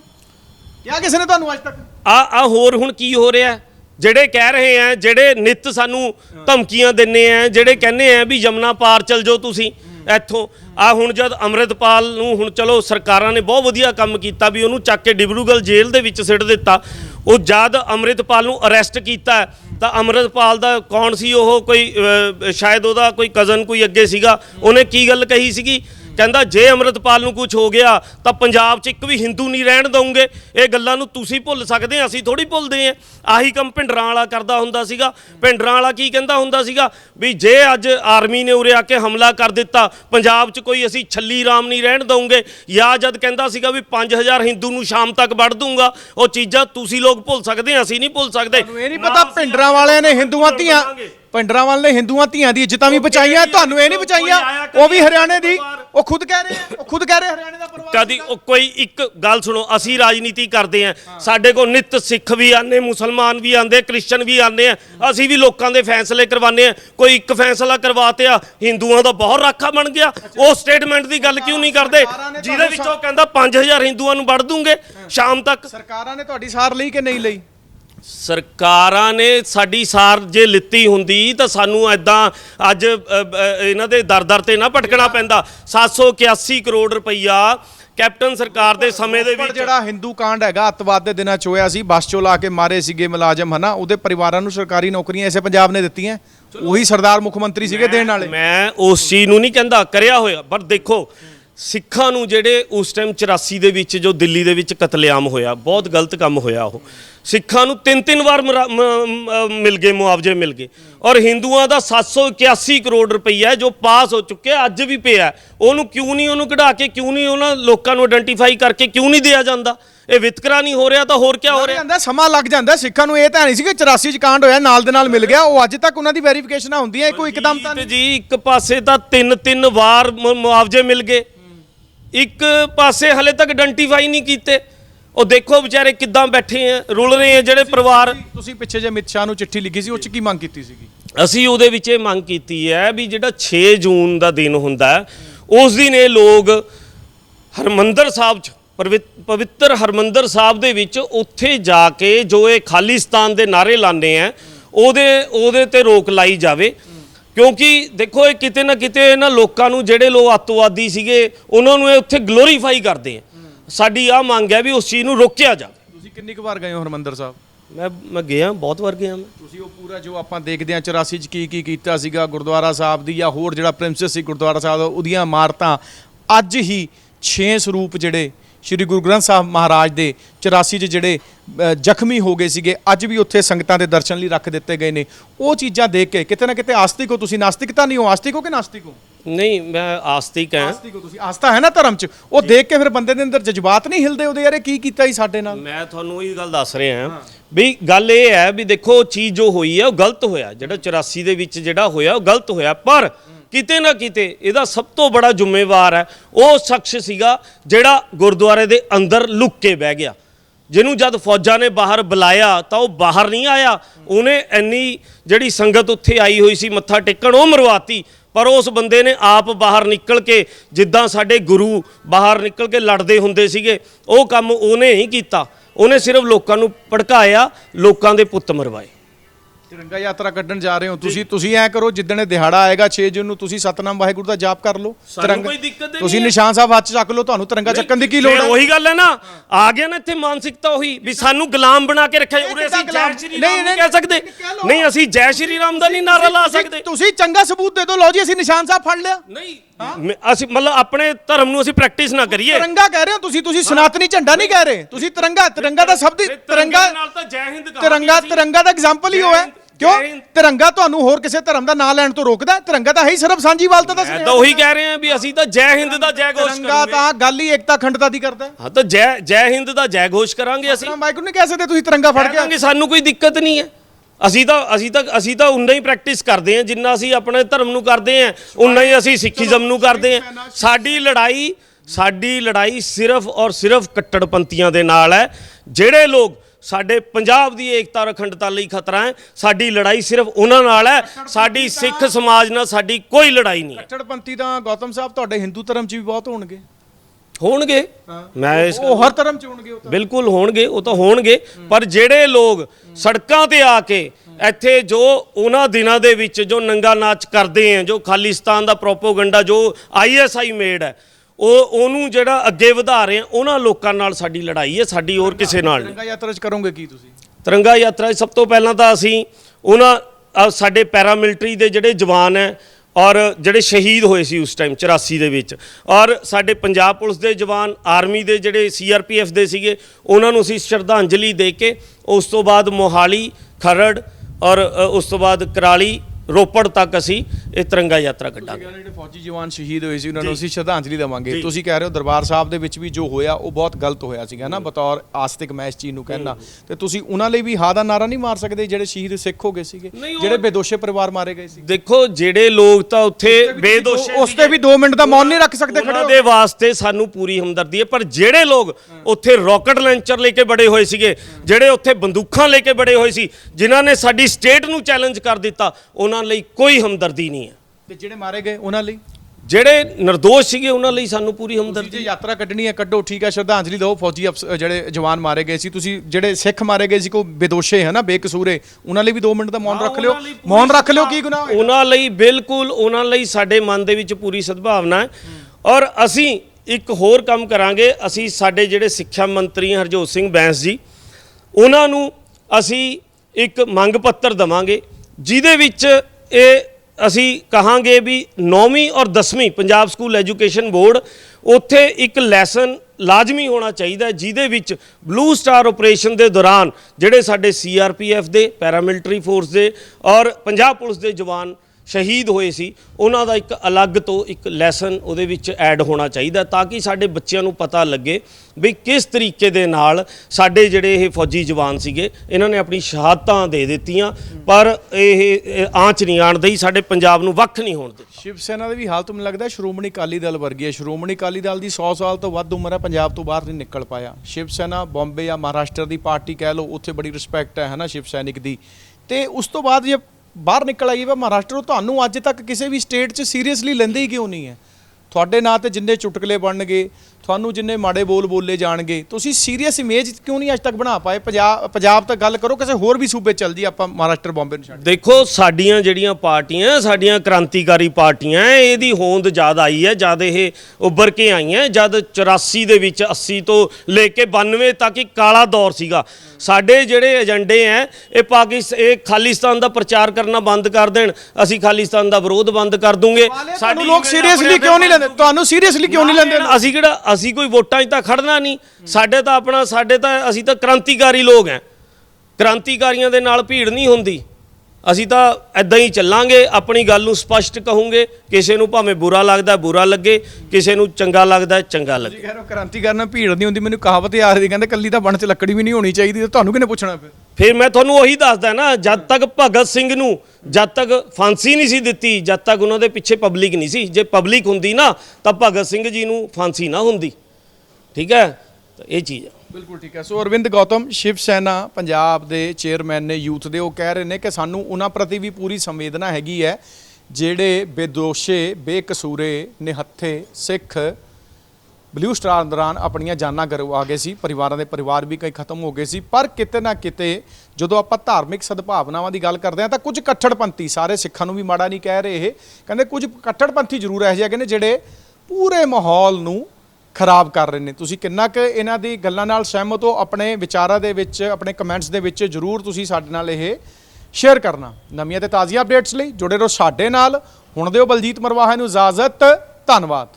ਕਿਹਾ ਕਿਸੇ ਨੇ ਤੁਹਾਨੂੰ ਅੱਜ ਤੱਕ? ਆ ਆ ਹੋਰ ਹੁਣ ਕੀ ਹੋ ਰਿਹਾ? ਜਿਹੜੇ ਕਹਿ ਰਹੇ ਆ ਜਿਹੜੇ ਨਿਤ ਸਾਨੂੰ ਧਮਕੀਆਂ ਦਿੰਨੇ ਆ ਜਿਹੜੇ ਕਹਿੰਦੇ ਆ ਵੀ ਯਮਨਾ ਪਾਰ ਚਲ ਜਾਓ ਤੁਸੀਂ ਇੱਥੋਂ। ਆ ਹੁਣ ਜਦ ਅੰਮ੍ਰਿਤਪਾਲ ਨੂੰ ਹੁਣ ਚਲੋ ਸਰਕਾਰਾਂ ਨੇ ਬਹੁਤ ਵਧੀਆ ਕੰਮ ਕੀਤਾ ਵੀ ਉਹਨੂੰ ਚੱਕ ਕੇ ਡਿਬਰੂਗੜ੍ਹ ਜੇਲ੍ਹ ਦੇ ਵਿੱਚ ਸਿੱਟ ਦਿੱਤਾ। ਉਹ ਜਦ ਅੰਮ੍ਰਿਤਪਾਲ ਨੂੰ ਅਰੈਸਟ ਕੀਤਾ ਤਾਂ ਅੰਮ੍ਰਿਤਪਾਲ ਦਾ ਕੌਣ ਸੀ? ਉਹ ਕੋਈ ਸ਼ਾਇਦ ਉਹਦਾ ਕੋਈ ਕਜ਼ਨ ਕੋਈ ਅੱਗੇ ਸੀਗਾ। ਉਹਨੇ ਕੀ ਗੱਲ ਕਹੀ ਸੀਗੀ? ਕਹਿੰਦਾ ਜੇ ਅੰਮ੍ਰਿਤਪਾਲ ਨੂੰ ਕੁਝ ਹੋ ਗਿਆ ਤਾਂ ਪੰਜਾਬ 'ਚ ਇੱਕ ਵੀ ਹਿੰਦੂ ਨਹੀਂ ਰਹਿਣ ਦਊਂਗੇ। ਇਹ ਗੱਲਾਂ ਨੂੰ ਤੁਸੀਂ ਭੁੱਲ ਸਕਦੇ ਆ ਅਸੀਂ ਥੋੜੀ ਭੁੱਲਦੇ ਆ ਆਹੀ ਕੰਮ ਭਿੰਡਰਾਂ ਵਾਲਾ ਕਰਦਾ ਹੁੰਦਾ ਸੀਗਾ। ਭਿੰਡਰਾਂ ਵਾਲਾ ਕੀ ਕਹਿੰਦਾ ਹੁੰਦਾ ਸੀਗਾ? ਵੀ ਜੇ ਅੱਜ ਆਰਮੀ ਨੇ ਉਰੇ ਆ ਕੇ ਹਮਲਾ ਕਰ ਦਿੱਤਾ, ਪੰਜਾਬ 'ਚ ਕੋਈ ਅਸੀਂ ਛੱਲੀ ਰਾਮ ਨਹੀਂ ਰਹਿਣ ਦਊਂਗੇ। ਜਾਂ ਜਦ ਕਹਿੰਦਾ ਸੀਗਾ ਵੀ 5000 ਹਿੰਦੂ ਨੂੰ ਸ਼ਾਮ ਤੱਕ ਵੱਢ ਦੂੰਗਾ ਉਹ ਚੀਜ਼ਾਂ ਤੁਸੀਂ ਲੋਕ ਭੁੱਲ ਸਕਦੇ ਆ ਅਸੀਂ ਨਹੀਂ ਭੁੱਲ ਸਕਦੇ। ਇਹ ਨਹੀਂ ਪਤਾ, ਭਿੰਡਰਾਂ ਵਾਲਿਆਂ ਨੇ ਹਿੰਦੂਆਂ ਧੀਆਂ ਭਿੰਡਰਾਂ ਵਾਲੇ ਨੇ ਹਿੰਦੂਆਂ ਧੀਆਂ ਦੀ ਇੱਜ਼ਤਾਂ ਵੀ ਬਚਾਈਆਂ ਤੁਹਾਨੂੰ ਇਹ ਨਹੀਂ ਬਚਾਈਆਂ। ਉਹ ਵੀ ਹਰਿਆਣੇ ਦੀ ਉਹ ਖੁਦ ਕਹਿ ਰਹੇ ਆ ਉਹ ਖੁਦ ਕਹਿ ਰਹੇ ਹਰਿਆਣੇ ਦਾ ਪਰਿਵਾਰ ਕਦੀ ਉਹ ਕੋਈ ਇੱਕ ਗੱਲ ਸੁਣੋ ਅਸੀਂ ਰਾਜਨੀਤੀ ਕਰਦੇ ਆ। ਸਾਡੇ ਕੋਲ ਨਿਤ ਸਿੱਖ ਵੀ ਆਨੇ ਮੁਸਲਮਾਨ ਵੀ ਆਂਦੇ ਕ੍ਰਿਸਚਨ ਵੀ ਆਨੇ ਆ। ਅਸੀਂ ਵੀ ਲੋਕਾਂ ਦੇ ਫੈਸਲੇ ਕਰਵਾਉਂਦੇ ਆ। ਕੋਈ ਇੱਕ ਫੈਸਲਾ ਕਰਵਾਤੇ ਆ ਹਿੰਦੂਆਂ ਦਾ ਬਹੁਤ ਰਾਖਾ ਬਣ ਗਿਆ। ਉਹ ਸਟੇਟਮੈਂਟ ਦੀ ਗੱਲ ਕਿਉਂ ਨਹੀਂ ਕਰਦੇ? ਜਿਹਦੇ ਵਿੱਚੋਂ ਕਹਿੰਦਾ 5000 ਹਿੰਦੂਆਂ ਨੂੰ ਵੱਢ ਦੂੰਗੇ ਸ਼ਾਮ ਤੱਕ। ਸਰਕਾਰਾਂ ਨੇ ਤੁਹਾਡੀ ਸਾਰ ਲਈ ਕਿ ਨਹੀਂ ਲਈ? ਸਰਕਾਰਾਂ ਨੇ ਸਾਡੀ ਸਾਰ ਜੇ ਲਿੱਤੀ ਹੁੰਦੀ ਤਾਂ ਸਾਨੂੰ ਐਦਾਂ ਅੱਜ ਇਹਨਾਂ ਦੇ ਦਰ-ਦਰ ਤੇ ਨਾ ਭਟਕਣਾ ਪੈਂਦਾ। 781 ਕਰੋੜ ਰੁਪਈਆ ਕੈਪਟਨ ਸਰਕਾਰ ਦੇ ਸਮੇਂ ਦੇ ਵਿੱਚ ਜਿਹੜਾ ਹਿੰਦੂ ਕਾਂਡ ਹੈਗਾ ਅੱਤਵਾਦ ਦੇ ਦਿਨਾਂ ਚ ਹੋਇਆ ਸੀ ਬੱਸ ਚੋਂ ਲਾ ਕੇ ਮਾਰੇ ਸੀਗੇ ਮੁਲਾਜ਼ਮ ਹਨਾ? ਉਹਦੇ ਪਰਿਵਾਰਾਂ ਨੂੰ ਸਰਕਾਰੀ ਨੌਕਰੀਆਂ ਇਸੇ ਪੰਜਾਬ ਨੇ ਦਿੱਤੀਆਂ। ਉਹੀ ਸਰਦਾਰ ਮੁੱਖ ਮੰਤਰੀ ਸੀਗੇ ਦੇਣ ਵਾਲੇ। ਮੈਂ ਉਸ ਚੀਜ਼ ਨੂੰ ਨਹੀਂ ਕਹਿੰਦਾ ਕਰਿਆ ਹੋਇਆ। ਪਰ ਦੇਖੋ ਸਿੱਖਾਂ ਨੂੰ ਜਿਹੜੇ ਉਸ ਟਾਈਮ 84 ਦੇ ਵਿੱਚ ਜੋ ਦਿੱਲੀ ਦੇ ਵਿੱਚ ਕਤਲੇਆਮ ਹੋਇਆ ਬਹੁਤ ਗਲਤ ਕੰਮ ਹੋਇਆ ਉਹ। ਸਿੱਖਾਂ ਨੂੰ ਤਿੰਨ ਤਿੰਨ ਵਾਰ ਮਿਲ ਗਏ ਮੁਆਵਜ਼ੇ ਮਿਲ ਗਏ। ਔਰ ਹਿੰਦੂਆਂ ਦਾ 781 ਕਰੋੜ ਰੁਪਈਆ ਜੋ ਪਾਸ ਹੋ ਚੁੱਕਿਆ ਅੱਜ ਵੀ ਪਿਆ ਉਹਨੂੰ ਕਿਉਂ ਨਹੀਂ ਉਹਨੂੰ ਕਢਾ ਕੇ ਕਿਉਂ ਨਹੀਂ ਉਹਨਾਂ ਲੋਕਾਂ ਨੂੰ ਆਇਡੈਂਟੀਫਾਈ ਕਰਕੇ ਕਿਉਂ ਨਹੀਂ ਦਿਆ ਜਾਂਦਾ? ਇਹ ਵਿਤਕਰਾ ਨਹੀਂ ਹੋ ਰਿਹਾ ਤਾਂ ਹੋਰ ਕੀ ਹੋ ਰਿਹਾ? ਜਾਂਦਾ ਸਮਾਂ ਲੱਗ ਜਾਂਦਾ। ਸਿੱਖਾਂ ਨੂੰ ਇਹ ਤਾਂ ਨਹੀਂ ਸੀ ਕਿ 84 ਚ ਕਾਂਡ ਹੋਇਆ ਨਾਲ ਦੇ ਨਾਲ ਮਿਲ ਗਿਆ। ਉਹ ਅੱਜ ਤੱਕ ਉਹਨਾਂ ਦੀ ਵੈਰੀਫਿਕੇਸ਼ਨਾਂ ਹੁੰਦੀਆਂ ਕੋਈ ਇੱਕਦਮ ਤਾਂ ਜੀ ਇੱਕ ਪਾਸੇ ਤਾਂ ਤਿੰਨ ਤਿੰਨ ਵਾਰ ਮੁਆਵਜ਼ੇ ਮਿਲ ਗਏ। ਇੱਕ ਪਾਸੇ ਹਲੇ ਤੱਕ ਆਇਡੈਂਟੀਫਾਈ ਨਹੀਂ ਕੀਤੇ। ਉਹ ਦੇਖੋ ਵਿਚਾਰੇ ਕਿੱਦਾਂ ਬੈਠੇ ਆ ਰੁਲ ਰਹੇ ਆ ਜਿਹੜੇ ਪਰਿਵਾਰ ਤੁਸੀਂ ਪਿੱਛੇ ਜੇ ਅਮਿਤ ਸ਼ਾਹ ਨੂੰ ਚਿੱਠੀ ਲਿਖੀ ਸੀ ਉਹ ਚ ਕੀ ਮੰਗ ਕੀਤੀ ਸੀਗੀ? ਅਸੀਂ ਉਹਦੇ ਵਿੱਚ ਇਹ ਮੰਗ ਕੀਤੀ ਹੈ ਵੀ ਜਿਹੜਾ 6 ਜੂਨ ਦਾ ਦਿਨ ਹੁੰਦਾ ਉਸ ਦਿਨ ਇਹ ਲੋਕ ਹਰਮੰਦਰ ਸਾਹਿਬ ਚ ਪਵਿੱਤਰ ਹਰਮੰਦਰ ਸਾਹਿਬ ਦੇ ਵਿੱਚ ਉੱਥੇ ਜਾ ਕੇ ਜੋ ਇਹ ਖਾਲਿਸਤਾਨ ਦੇ ਨਾਰੇ ਲਾਉਂਦੇ ਆ ਉਹਦੇ ਉਹਦੇ ਤੇ ਰੋਕ ਲਾਈ ਜਾਵੇ। ਕਿਉਂਕਿ ਦੇਖੋ ਇਹ ਕਿਤੇ ਨਾ ਕਿਤੇ ਇਹਨਾਂ ਲੋਕਾਂ ਨੂੰ ਜਿਹੜੇ ਲੋਕ ਅੱਤਵਾਦੀ ਸੀਗੇ ਉਹਨਾਂ ਨੂੰ ਇਹ ਉੱਥੇ ਗਲੋਰੀਫਾਈ ਕਰਦੇ ਆ। ਸਾਡੀ ਆ ਮੰਗ ਹੈ ਵੀ ਉਸ ਚੀਜ਼ ਨੂੰ ਰੋਕਿਆ ਜਾਵੇ। ਤੁਸੀਂ ਕਿੰਨੀ ਕੁ ਵਾਰ ਗਏ ਹੋ ਹਰਮੰਦਰ ਸਾਹਿਬ? ਮੈਂ ਮੈਂ ਗਿਆ ਬਹੁਤ ਵਾਰ ਗਿਆ ਮੈਂ। ਤੁਸੀਂ ਉਹ ਪੂਰਾ ਜੋ ਆਪਾਂ ਦੇਖਦੇ ਹਾਂ 84 ਚ ਕੀ ਕੀ ਕੀਤਾ ਸੀਗਾ ਗੁਰਦੁਆਰਾ ਸਾਹਿਬ ਦੀ ਜਾਂ ਹੋਰ ਜਿਹੜਾ ਪ੍ਰਿੰਸੈਸ ਸੀ ਗੁਰਦੁਆਰਾ ਸਾਹਿਬ ਦਾ ਉਹਦੀਆਂ ਇਮਾਰਤਾਂ ਅੱਜ ਹੀ 6 ਸਰੂਪ ਜਿਹੜੇ ਸ੍ਰੀ ਗੁਰੂ ਗ੍ਰੰਥ ਸਾਹਿਬ ਮਹਾਰਾਜ ਦੇ 84 ਚ ਜਿਹੜੇ ਜ਼ਖਮੀ ਹੋ ਗਏ ਸੀਗੇ ਅੱਜ ਵੀ ਉੱਥੇ ਸੰਗਤਾਂ ਦੇ ਦਰਸ਼ਨ ਲਈ ਰੱਖ ਦਿੱਤੇ ਗਏ ਨੇ। ਉਹ ਚੀਜ਼ਾਂ ਦੇਖ ਕੇ ਕਿਤੇ ਨਾ ਕਿਤੇ ਆਸਤਿਕ ਹੋ ਤੁਸੀਂ ਨਾਸਤਿਕ ਤਾਂ ਨਹੀਂ ਹੋ? ਆਸਤਿਕ ਹੋ ਕਿ ਨਾਸਤਿਕ ਹੋ? ਨਹੀਂ ਮੈਂ ਆਸਤਿਕ ਹਾਂ। ਆਸਤਿਕ ਹੋ ਤੁਸੀਂ। ਆਸਥਾ ਹੈ ਨਾ ਧਰਮ ਚ? ਉਹ ਦੇਖ ਕੇ ਫਿਰ ਬੰਦੇ ਦੇ ਅੰਦਰ ਜਜ਼ਬਾਤ ਨਹੀਂ ਹਿਲਦੇ ਉਹਦੇ ਯਾਰ ਕੀ ਕੀਤਾ ਜੀ ਸਾਡੇ ਨਾਲ? ਮੈਂ ਤੁਹਾਨੂੰ ਇਹ ਗੱਲ ਦੱਸ ਰਿਹਾ ਹਾਂ ਵੀ ਗੱਲ ਇਹ ਹੈ ਵੀ ਦੇਖੋ ਚੀਜ਼ ਜੋ ਹੋਈ ਹੈ ਉਹ ਗਲਤ ਹੋਇਆ। ਜਿਹੜਾ 84 ਦੇ ਵਿੱਚ ਜਿਹੜਾ ਹੋਇਆ ਉਹ ਗਲਤ ਹੋਇਆ। ਪਰ ਕਿਤੇ ਨਾ ਕਿਤੇ ਇਹਦਾ ਸਭ ਤੋਂ ਬੜਾ ਜ਼ਿੰਮੇਵਾਰ ਹੈ, ਉਹ ਸ਼ਖਸ ਸੀਗਾ ਜਿਹੜਾ ਗੁਰਦੁਆਰੇ ਦੇ ਅੰਦਰ ਲੁੱਕ ਕੇ ਬਹਿ ਗਿਆ। ਜਿਹਨੂੰ ਜਦ ਫੌਜਾਂ ਨੇ ਬਾਹਰ ਬੁਲਾਇਆ ਤਾਂ ਉਹ ਬਾਹਰ ਨਹੀਂ ਆਇਆ। ਉਹਨੇ ਇੰਨੀ ਜਿਹੜੀ ਸੰਗਤ ਉੱਥੇ ਆਈ ਹੋਈ ਸੀ, ਮੱਥਾ ਟੇਕਣ, ਉਹ ਮਰਵਾਤੀ। ਪਰ ਉਸ ਬੰਦੇ ਨੇ ਆਪ ਬਾਹਰ ਨਿਕਲ ਕੇ, ਜਿੱਦਾਂ ਸਾਡੇ ਗੁਰੂ ਬਾਹਰ ਨਿਕਲ ਕੇ ਲੜਦੇ ਹੁੰਦੇ ਸੀਗੇ, ਉਹ ਕੰਮ ਉਹਨੇ ਹੀ ਕੀਤਾ। ਉਹਨੇ ਸਿਰਫ ਲੋਕਾਂ ਨੂੰ ਭੜਕਾਇਆ, ਲੋਕਾਂ ਦੇ ਪੁੱਤ ਮਰਵਾਏ। ਤਿਰੰਗਾ ਯਾਤਰਾ ਕੱਢਣ ਜਾ ਰਹੇ ਹੋ ਤੁਸੀਂ ਤੁਸੀਂ ਐ ਕਰੋ ਜਿੱਦਣ ਇਹ ਦਿਹਾੜਾ ਆਏਗਾ 6 ਜੂਨ ਨੂੰ ਤੁਸੀਂ ਸਤਨਾਮ ਵਾਹਿਗੁਰੂ ਦਾ ਜਾਪ ਕਰ ਲਓ। ਸਾਨੂੰ ਕੋਈ ਦਿੱਕਤ ਨਹੀਂ ਤੁਸੀਂ। ਨਿਸ਼ਾਨ ਸਾਹਿਬ ਹੱਥ ਚੱਕ ਲਓ ਤੁਹਾਨੂੰ ਤਿਰੰਗਾ ਚੱਕਣ ਦੀ ਕੀ ਲੋੜ ਹੈ? ਉਹੀ ਗੱਲ ਹੈ ਨਾ। ਆ ਗਿਆ ਨਾ ਇੱਥੇ ਮਾਨਸਿਕਤਾ ਉਹੀ ਵੀ ਸਾਨੂੰ ਗੁਲਾਮ ਬਣਾ ਕੇ ਰੱਖਿਆ ਉਰੇ ਅਸੀਂ ਜੈ ਸ਼੍ਰੀ ਰਾਮ ਨਹੀਂ ਕਹਿ ਸਕਦੇ। ਨਹੀਂ ਅਸੀਂ ਜੈ ਸ਼੍ਰੀ ਰਾਮ ਦਾ ਨਹੀਂ ਨਾਰਾ ਲਾ ਸਕਦੇ। ਤੁਸੀਂ ਚੰਗਾ ਸਬੂਤ ਦੇ ਦਿਓ। ਲਓ ਜੀ ਅਸੀਂ ਨਿਸ਼ਾਨ ਸਾਹਿਬ ਫੜ ਲਿਆ। ਨਹੀਂ। ਅਸੀਂ ਮਤਲਬ ਆਪਣੇ ਧਰਮ ਨੂੰ ਅਸੀਂ ਪ੍ਰੈਕਟਿਸ ਨਾ ਕਰੀਏ। ਤਿਰੰਗਾ ਕਹਿ ਰਹੇ ਹੋ ਤੁਸੀਂ ਤੁਸੀਂ ਸਨਾਤਨੀ ਝੰਡਾ ਨਹੀਂ ਕਹਿ ਰਹੇ। ਤੁਸੀਂ ਤਿਰੰਗਾ ਤਿਰੰਗਾ ਦਾ ਸ਼ਬਦ ਤਿਰੰਗਾ ਨਾਲ ਤਾਂ ਜੈ ਹਿੰਦ ਤਿਰੰਗਾ। ਤਿਰੰਗਾ ਦਾ ਐਗਜ਼ਾਮਪਲ ਹੀ ਹੋਇਆ ਕਿਉਂ। ਤਿਰੰਗਾ ਤੁਹਾਨੂੰ ਹੋਰ ਕਿਸੇ ਧਰਮ ਦਾ ਨਾਂ ਲੈਣ ਤੋਂ ਰੋਕਦਾ? ਤਿਰੰਗਾ ਤਾਂ ਹੈ ਹੀ ਸਰਬ ਸਾਂਝੀਵਾਲਤਾ ਦਾ ਸੁਨੇਹਾ ਤਾਂ ਉਹੀ ਕਹਿ ਰਹੇ ਹਾਂ ਵੀ ਅਸੀਂ ਤਾਂ ਜੈ ਹਿੰਦ ਦਾ ਜੈ ਘੋਸ਼ ਤਿਰੰਗਾ ਕਰਾਂਗੇ। ਤਾਂ ਗੱਲ ਹੀ ਏਕਤਾ ਅਖੰਡਤਾ ਦੀ ਕਰਦਾ ਹੈ। ਤਾਂ ਜੈ ਜੈ ਹਿੰਦ ਦਾ ਜੈ ਘੋਸ਼ ਕਰਾਂਗੇ ਅਸੀਂ। ਵਾਹਿਗੁਰੂ ਨਹੀਂ ਕਹਿ ਸਕਦੇ ਤੁਸੀਂ ਤਿਰੰਗਾ ਫੜ ਕੇ ਸਾਨੂੰ ਕੋਈ ਦਿੱਕਤ ਨਹੀਂ ਹੈ। ਅਸੀਂ ਤਾਂ ਅਸੀਂ ਤਾਂ ਅਸੀਂ ਤਾਂ ਉਨਾ ਹੀ ਪ੍ਰੈਕਟਿਸ ਕਰਦੇ ਹਾਂ ਜਿੰਨਾ ਅਸੀਂ ਆਪਣੇ ਧਰਮ ਨੂੰ ਕਰਦੇ ਹਾਂ ਉਨਾ ਹੀ ਅਸੀਂ ਸਿੱਖੀਜ਼ਮ ਨੂੰ ਕਰਦੇ ਹਾਂ। ਸਾਡੀ ਲੜਾਈ ਸਾਡੀ ਲੜਾਈ ਸਿਰਫ ਔਰ ਸਿਰਫ ਕੱਟੜਪੰਥੀਆਂ ਦੇ ਨਾਲ ਹੈ। ਜਿਹੜੇ ਲੋਕ ਸਾਡੇ ਪੰਜਾਬ ਦੀ ਏਕਤਾ ਔਰ ਅਖੰਡਤਾ ਲਈ ਖਤਰਾ ਹੈ। ਸਾਡੀ ਲੜਾਈ ਸਿਰਫ ਉਹਨਾਂ ਨਾਲ ਹੈ। ਸਾਡੀ ਸਿੱਖ ਸਮਾਜ ਨਾਲ ਸਾਡੀ ਕੋਈ ਲੜਾਈ ਨਹੀਂ ਹੈ। ਕੱਟੜਪੰਥੀ ਤਾਂ ਗੌਤਮ ਸਾਹਿਬ ਤੁਹਾਡੇ ਹਿੰਦੂ ਧਰਮ 'ਚ ਵੀ ਬਹੁਤ ਹੋਣਗੇ। ਹੋਣਗੇ। ਮੈਂ ਇਸ ਉਹ ਹਰ ਧਰਮ 'ਚ ਹੋਣਗੇ ਉਹ ਤਾਂ। ਬਿਲਕੁਲ ਹੋਣਗੇ ਉਹ ਤਾਂ ਹੋਣਗੇ। ਪਰ ਜਿਹੜੇ ਲੋਕ ਸੜਕਾਂ ਤੇ ਆ ਕੇ ਇੱਥੇ ਜੋ ਉਹਨਾਂ ਦਿਨਾਂ ਦੇ ਵਿੱਚ ਜੋ ਨੰਗਾ ਨਾਚ ਕਰਦੇ ਆ ਜੋ ਖਾਲਿਸਤਾਨ ਦਾ ਪ੍ਰੋਪੋਗੰਡਾ ਜੋ ਆਈਐਸਆਈ ਮੇਡ ਹੈ ਉਹ ਉਹਨੂੰ ਜਿਹੜਾ ਅੱਗੇ ਵਧਾ ਰਹੇ ਆ ਉਹਨਾਂ ਲੋਕਾਂ ਨਾਲ ਸਾਡੀ ਲੜਾਈ ਹੈ ਸਾਡੀ ਹੋਰ ਕਿਸੇ ਨਾਲ ਨਹੀਂ। ਤਿਰੰਗਾ ਯਾਤਰਾ 'ਚ ਕਰੋਗੇ ਕੀ ਤੁਸੀਂ? ਤਿਰੰਗਾ ਯਾਤਰਾ 'ਚ ਸਭ ਤੋਂ ਪਹਿਲਾਂ ਤਾਂ ਅਸੀਂ ਉਹਨਾਂ ਅਹ ਸਾਡੇ ਪੈਰਾਮਿਲਟਰੀ ਦੇ ਜਿਹੜੇ ਜਵਾਨ ਹੈ ਔਰ ਜਿਹੜੇ ਸ਼ਹੀਦ ਹੋਏ ਸੀ ਉਸ ਟਾਈਮ 84 ਦੇ ਵਿੱਚ ਔਰ ਸਾਡੇ ਪੰਜਾਬ ਪੁਲਿਸ ਦੇ ਜਵਾਨ ਆਰਮੀ ਦੇ ਜਿਹੜੇ ਸੀਆਰਪੀਐਫ ਦੇ ਸੀਗੇ ਉਹਨਾਂ ਨੂੰ ਅਸੀਂ ਸ਼ਰਧਾਂਜਲੀ ਦੇ ਕੇ ਉਸ ਤੋਂ ਬਾਅਦ ਮੋਹਾਲੀ ਖਰੜ ਔਰ ਅ, ਉਸ ਤੋਂ ਬਾਅਦ ਕਰਾਲੀ ਰੋਪੜ ਤੱਕ ਅਸੀਂ ਇਹ ਤਿਰੰਗਾ ਯਾਤਰਾ ਕੱਢਾਂਗੇ। ਜਿਹੜੇ ਫੌਜੀ ਜਵਾਨ ਸ਼ਹੀਦ ਹੋਏ ਸੀ ਉਹਨਾਂ ਨੂੰ ਅਸੀਂ ਸ਼ਰਧਾਂਜਲੀ ਦੇਵਾਂਗੇ। ਤੁਸੀਂ ਕਹਿ ਰਹੇ ਹੋ ਦਰਬਾਰ ਸਾਹਿਬ ਦੇ ਵਿੱਚ ਵੀ ਜੋ ਹੋਇਆ ਉਹ ਬਹੁਤ ਗਲਤ ਹੋਇਆ ਸੀਗਾ ਨਾ ਬਤੌਰ ਆਸਤਿਕ ਮੈਂ ਇਸ ਚੀਜ਼ ਨੂੰ ਕਹਿਣਾ ਤੇ ਤੁਸੀਂ ਉਹਨਾਂ ਲਈ ਵੀ ਹਾ ਦਾ ਨਾਰਾ ਨਹੀਂ ਮਾਰ ਸਕਦੇ ਜਿਹੜੇ ਸ਼ਹੀਦ ਸਿੱਖ ਹੋ ਗਏ ਸੀਗੇ ਜਿਹੜੇ ਬੇਦੋਸ਼ੇ ਪਰਿਵਾਰ ਮਾਰੇ ਗਏ ਸੀ ਦੇਖੋ ਜਿਹੜੇ ਲੋਕ ਤਾਂ ਉੱਥੇ ਬੇਦੋਸ਼ੇ ਉਸ ਤੇ ਵੀ 2 ਮਿੰਟ ਦਾ ਮੌਨ ਨਹੀਂ ਰੱਖ ਸਕਦੇ ਖੜੇ ਦੇ ਵਾਸਤੇ ਸਾਨੂੰ ਪੂਰੀ ਹਮਦਰਦੀ ਹੈ ਪਰ ਜਿਹੜੇ ਲੋਕ ਉੱਥੇ ਰਾਕਟ ਲਾਂਚਰ ਲੈ ਕੇ ਬੜੇ ਹੋਏ ਸੀਗੇ ਜਿਹੜੇ ਉੱਥੇ ਬੰਦੂਕਾਂ ਲੈ ਕੇ ਬੜੇ ਹੋਏ ਸੀ ਜਿਨ੍ਹਾਂ ਨੇ ਸਾਡੀ ਸਟੇਟ ਨੂੰ ਚੈਲੰਜ ਕਰ ਦਿੱਤਾ ਉਹਨਾਂ ਲਈ ਕੋਈ ਹਮਦਰਦੀ ਨਹੀਂ ਤੇ ਜਿਹੜੇ ਮਾਰੇ ਗਏ ਉਹਨਾਂ ਲਈ? ਜਿਹੜੇ નિર્ਦੋਸ਼ ਸੀਗੇ ਉਹਨਾਂ ਲਈ ਸਾਨੂੰ ਪੂਰੀ ਤੁਸੀਂ ਹਮਦਰਦੀ। ਜੇ ਯਾਤਰਾ ਕੱਢਣੀ ਹੈ ਕੱਢੋ ਠੀਕ ਹੈ ਸ਼ਰਧਾਂਜਲੀ ਦਿਓ। ਫੌਜੀ ਅਫਸ- ਜਿਹੜੇ ਜਵਾਨ ਮਾਰੇ ਗਏ ਸੀ ਤੁਸੀਂ ਜਿਹੜੇ ਸਿੱਖ ਮਾਰੇ ਗਏ ਸੀ ਕੋ ਬੇਦੋਸ਼ੇ ਹੈ ਨਾ ਬੇਕਸੂਰੇ ਉਹਨਾਂ ਲਈ ਵੀ 2 ਮਿੰਟ ਦਾ ਮੌਨ ਰੱਖ ਲਿਓ। ਉਹਨਾਂ ਲਈ ਪੂਰੀ ਮੌਨ ਰੱਖ ਲਿਓ ਕੀ ਗੁਨਾਹ ਹੋਇਆ? ਉਹਨਾਂ ਲਈ ਬਿਲਕੁਲ ਉਹਨਾਂ ਲਈ ਸਾਡੇ ਮਨ ਦੇ ਵਿੱਚ ਪੂਰੀ ਸਦਭਾਵਨਾ ਹੈ। ਔਰ ਅਸੀਂ ਇੱਕ ਹੋਰ ਕੰਮ ਕਰਾਂਗੇ ਅਸੀਂ ਸਾਡੇ ਜਿਹੜੇ ਸਿੱਖਿਆ ਮੰਤਰੀ ਹਰਜੋਤ ਸਿੰਘ ਬੈਂਸ ਜੀ ਉਹਨਾਂ ਨੂੰ ਅਸੀਂ ਇੱਕ ਮੰਗ ਪੱਤਰ ਦਵਾਂਗੇ ਜਿਹਦੇ ਵਿੱਚ ਇਹ ਅਸੀਂ ਕਹਾਂਗੇ ਵੀ 9ਵੀਂ ਔਰ 10ਵੀਂ ਪੰਜਾਬ ਸਕੂਲ ਐਜੂਕੇਸ਼ਨ ਬੋਰਡ ਉੱਥੇ ਇੱਕ ਲੈਸਨ ਲਾਜ਼ਮੀ ਹੋਣਾ ਚਾਹੀਦਾ ਹੈ, ਜਿਹਦੇ ਵਿੱਚ ਬਲੂ ਸਟਾਰ ਆਪਰੇਸ਼ਨ ਦੇ ਦੌਰਾਨ ਜਿਹੜੇ ਸਾਡੇ ਸੀਆਰਪੀਐਫ ਦੇ ਪੈਰਾਮਿਲਟਰੀ ਫੋਰਸ ਦੇ ਔਰ ਪੰਜਾਬ ਪੁਲਿਸ ਦੇ ਜਵਾਨ ਸ਼ਹੀਦ ਹੋਏ ਸੀ, ਉਹਨਾਂ ਦਾ ਇੱਕ ਅਲੱਗ ਤੋਂ ਇੱਕ ਲੈਸਨ ਉਹਦੇ ਵਿੱਚ ਐਡ ਹੋਣਾ ਚਾਹੀਦਾ ਤਾਂ ਕਿ ਸਾਡੇ ਬੱਚਿਆਂ ਨੂੰ ਪਤਾ ਲੱਗੇ ਵੀ ਕਿਸ ਤਰੀਕੇ ਦੇ ਨਾਲ ਸਾਡੇ ਜਿਹੜੇ ਇਹ ਫੌਜੀ ਜਵਾਨ ਸੀਗੇ, ਇਹਨਾਂ ਨੇ ਆਪਣੀ ਸ਼ਹਾਦਤਾਂ ਦੇ ਦਿੱਤੀਆਂ, ਪਰ ਇਹ ਆਂਚ ਨਹੀਂ ਆਣ ਦਈ ਸਾਡੇ ਪੰਜਾਬ ਨੂੰ ਵੱਖ ਨਹੀਂ ਹੋਣ ਦਿੱਤਾ। ਸ਼ਿਵ ਸੈਨਾ ਦੀ ਵੀ ਹਾਲਤ ਮੈਨੂੰ ਲੱਗਦਾ ਸ਼੍ਰੋਮਣੀ ਅਕਾਲੀ ਦਲ ਵਰਗੀ ਹੈ। ਸ਼੍ਰੋਮਣੀ ਅਕਾਲੀ ਦਲ ਦੀ 100 ਸਾਲ ਤੋਂ ਵੱਧ ਉਮਰ ਹੈ, ਪੰਜਾਬ ਤੋਂ ਬਾਹਰ ਨਹੀਂ ਨਿਕਲ ਪਾਇਆ। ਸ਼ਿਵ ਸੈਨਾ, ਬੰਬੇ ਜਾਂ ਮਹਾਰਾਸ਼ਟਰ ਦੀ ਪਾਰਟੀ ਕਹਿ ਲਓ, ਉੱਥੇ ਬੜੀ ਰਿਸਪੈਕਟ ਹੈ ਹਨਾ ਸ਼ਿਵ ਸੈਨਿਕ ਦੀ। ਤੇ ਉਸ ਤੋਂ ਬਾਅਦ ਜੇ ਬਾਹਰ ਨਿਕਲ ਆਈਏ ਵਾ ਮਹਾਰਾਸ਼ਟਰ ਤੁਹਾਨੂੰ ਅੱਜ ਤੱਕ ਕਿਸੇ ਵੀ ਸਟੇਟ 'ਚ ਸੀਰੀਅਸਲੀ ਲੈਂਦੇ ਹੀ ਕਿਉਂ ਨਹੀਂ ਹੈ? ਤੁਹਾਡੇ ਨਾਂ ਤੇ ਜਿੰਨੇ ਚੁਟਕਲੇ ਬਣਨਗੇ ਤੁਹਾਨੂੰ ਜਿੰਨੇ ਮਾੜੇ ਬੋਲ ਬੋਲੇ ਜਾਣਗੇ ਤੁਸੀਂ ਸੀਰੀਅਸ ਇਮੇਜ ਕਿਉਂ ਨਹੀਂ ਅੱਜ ਤੱਕ ਬਣਾ ਪਾਏ? ਪੰਜਾਬ ਪੰਜਾਬ ਤਾਂ ਗੱਲ ਕਰੋ ਕਿਸੇ ਹੋਰ ਵੀ ਸੂਬੇ ਚੱਲ ਜੀ ਆਪਾਂ ਮਹਾਰਾਸ਼ਟਰ ਬੰਬੇ ਨੂੰ ਛੱਡ ਦੇਖੋ ਸਾਡੀਆਂ ਜਿਹੜੀਆਂ ਪਾਰਟੀਆਂ ਸਾਡੀਆਂ ਕ੍ਰਾਂਤੀਕਾਰੀ ਪਾਰਟੀਆਂ ਇਹਦੀ ਹੋਂਦ ਜਦ ਆਈ ਹੈ ਜਦ ਇਹ ਉੱਭਰ ਕੇ ਆਈਆਂ ਜਦ 84 ਦੇ ਵਿੱਚ 80 ਤੋਂ ਲੈ ਕੇ 92 ਤੱਕ ਇੱਕ ਕਾਲਾ ਦੌਰ ਸੀਗਾ। ਸਾਡੇ ਜਿਹੜੇ ਏਜੰਡੇ ਹੈ ਇਹ ਪਾਕਿਸਤਾਨ ਇਹ ਖਾਲਿਸਤਾਨ ਦਾ ਪ੍ਰਚਾਰ ਕਰਨਾ ਬੰਦ ਕਰ ਦੇਣ ਅਸੀਂ ਖਾਲਿਸਤਾਨ ਦਾ ਵਿਰੋਧ ਬੰਦ ਕਰ ਦੂੰਗੇ। ਤੁਹਾਨੂੰ ਲੋਕ ਸੀਰੀਅਸਲੀ ਕਿਉਂ ਨਹੀਂ ਲੈਂਦੇ? ਤੁਹਾਨੂੰ ਸੀਰੀਅਸਲੀ ਕਿਉਂ ਨਹੀਂ ਲੈਂਦੇ ਅਸੀਂ ਕਿਹੜਾ ਅਸੀਂ ਕੋਈ ਵੋਟਾਂ 'ਚ ਤਾਂ ਖੜਨਾ ਨਹੀਂ। ਸਾਡੇ ਤਾਂ ਆਪਣਾ, ਸਾਡੇ ਤਾਂ ਅਸੀਂ ਤਾਂ ਕ੍ਰਾਂਤੀਕਾਰੀ ਲੋਕ ਹਾਂ ਕ੍ਰਾਂਤੀਕਾਰੀਆਂ ਦੇ ਨਾਲ ਭੀੜ ਨਹੀਂ ਹੁੰਦੀ। ਅਸੀਂ ਤਾਂ ਐਦਾਂ ਹੀ ਚੱਲਾਂਗੇ ਆਪਣੀ ਗੱਲ ਨੂੰ ਸਪਸ਼ਟ ਕਹੂੰਗੇ ਕਿਸੇ ਨੂੰ ਭਾਵੇਂ ਬੁਰਾ ਲੱਗਦਾ ਬੁਰਾ ਲੱਗੇ ਕਿਸੇ ਨੂੰ ਚੰਗਾ ਲੱਗਦਾ ਚੰਗਾ ਲੱਗੇ। ਕਹਿ ਰਹੇ ਹੋ ਕ੍ਰਾਂਤੀ ਕਰਨਾ ਭੀੜ ਨਹੀਂ ਹੁੰਦੀ ਮੈਨੂੰ ਕਹਾਵਤ ਯਾਦ ਦੀ ਕਹਿੰਦੇ ਕੱਲੀ ਤਾਂ ਬਣ ਚ ਲੱਕੜੀ ਵੀ ਨਹੀਂ ਹੋਣੀ ਚਾਹੀਦੀ ਤੇ ਤੁਹਾਨੂੰ ਕਿਹਨੇ ਪੁੱਛਣਾ ਫਿਰ? ਫਿਰ ਮੈਂ ਤੁਹਾਨੂੰ ਉਹੀ ਦੱਸਦਾ ਨਾ ਜਦ ਤੱਕ ਭਗਤ ਸਿੰਘ ਨੂੰ ਜਦ ਤੱਕ ਫਾਂਸੀ ਨਹੀਂ ਸੀ ਦਿੱਤੀ ਜਦ ਤੱਕ ਉਹਨਾਂ ਦੇ ਪਿੱਛੇ ਪਬਲਿਕ ਨਹੀਂ ਸੀ ਜੇ ਪਬਲਿਕ ਹੁੰਦੀ ਨਾ ਤਾਂ ਭਗਤ ਸਿੰਘ ਜੀ ਨੂੰ ਫਾਂਸੀ ਨਾ ਹੁੰਦੀ। ਠੀਕ ਹੈ? ਤਾਂ ਇਹ ਚੀਜ਼ ਆ। ਬਿਲਕੁਲ ਠੀਕ ਹੈ। ਸੋ ਅਰਵਿੰਦ ਗੌਤਮ, ਸ਼ਿਵ ਸੈਨਾ, ਪੰਜਾਬ ਦੇ ਚੇਅਰਮੈਨ ਨੇ ਯੂਥ ਦੇ, ਉਹ ਕਹਿ ਰਹੇ ਨੇ ਕਿ ਸਾਨੂੰ ਉਹਨਾਂ ਪ੍ਰਤੀ ਵੀ ਪੂਰੀ ਸੰਵੇਦਨਾ ਹੈਗੀ ਹੈ, ਜਿਹੜੇ ਬੇਦੋਸ਼ੇ, ਬੇਕਸੂਰੇ, ਨਿਹੱਥੇ ਸਿੱਖ ਬਲੂ ਸਟਾਰ ਦੌਰਾਨ ਆਪਣੀਆਂ ਜਾਨਾਂ ਗਰਵਾ ਗਏ ਸੀ, ਪਰਿਵਾਰਾਂ ਦੇ ਪਰਿਵਾਰ ਵੀ ਕਈ ਖਤਮ ਹੋ ਗਏ ਸੀ, ਪਰ ਕਿਤੇ ਨਾ ਕਿਤੇ ਜਦੋਂ ਆਪਾਂ ਧਾਰਮਿਕ ਸਦਭਾਵਨਾਵਾਂ ਦੀ ਗੱਲ ਕਰਦੇ ਹਾਂ ਤਾਂ ਕੁਝ ਕੱਟੜਪੰਥੀ ਸਾਰੇ ਸਿੱਖਾਂ ਨੂੰ ਵੀ ਮਾੜਾ ਨਹੀਂ ਕਹਿ ਰਹੇ ਇਹ, ਕਹਿੰਦੇ ਕੁਝ ਕੱਟੜਪੰਥੀ ਜ਼ਰੂਰ ਇਹੋ ਜਿਹੇ ਹੈਗੇ ਨੇ ਜਿਹੜੇ ਪੂਰੇ ਮਾਹੌਲ ਨੂੰ ਖਰਾਬ ਕਰ ਰਹੇ ਨੇ। ਤੁਸੀਂ ਕਿੰਨਾ ਕੁ ਇਹਨਾਂ ਦੀ ਗੱਲਾਂ ਨਾਲ ਸਹਿਮਤ ਹੋ? ਆਪਣੇ ਵਿਚਾਰਾਂ ਦੇ ਵਿੱਚ, ਆਪਣੇ ਕਮੈਂਟਸ ਦੇ ਵਿੱਚ ਜਰੂਰ ਤੁਸੀਂ ਸਾਡੇ ਨਾਲ ਇਹ ਸ਼ੇਅਰ ਕਰਨਾ। ਨਵੀਆਂ ਤੇ ਤਾਜ਼ੀਆਂ ਅਪਡੇਟਸ ਲਈ ਜੁੜੇ ਰਹੋ ਸਾਡੇ ਨਾਲ। ਹੁਣ ਦਿਓ ਬਲਜੀਤ ਮਰਵਾਹਾ ਨੂੰ ਇਜਾਜ਼ਤ। ਧੰਨਵਾਦ।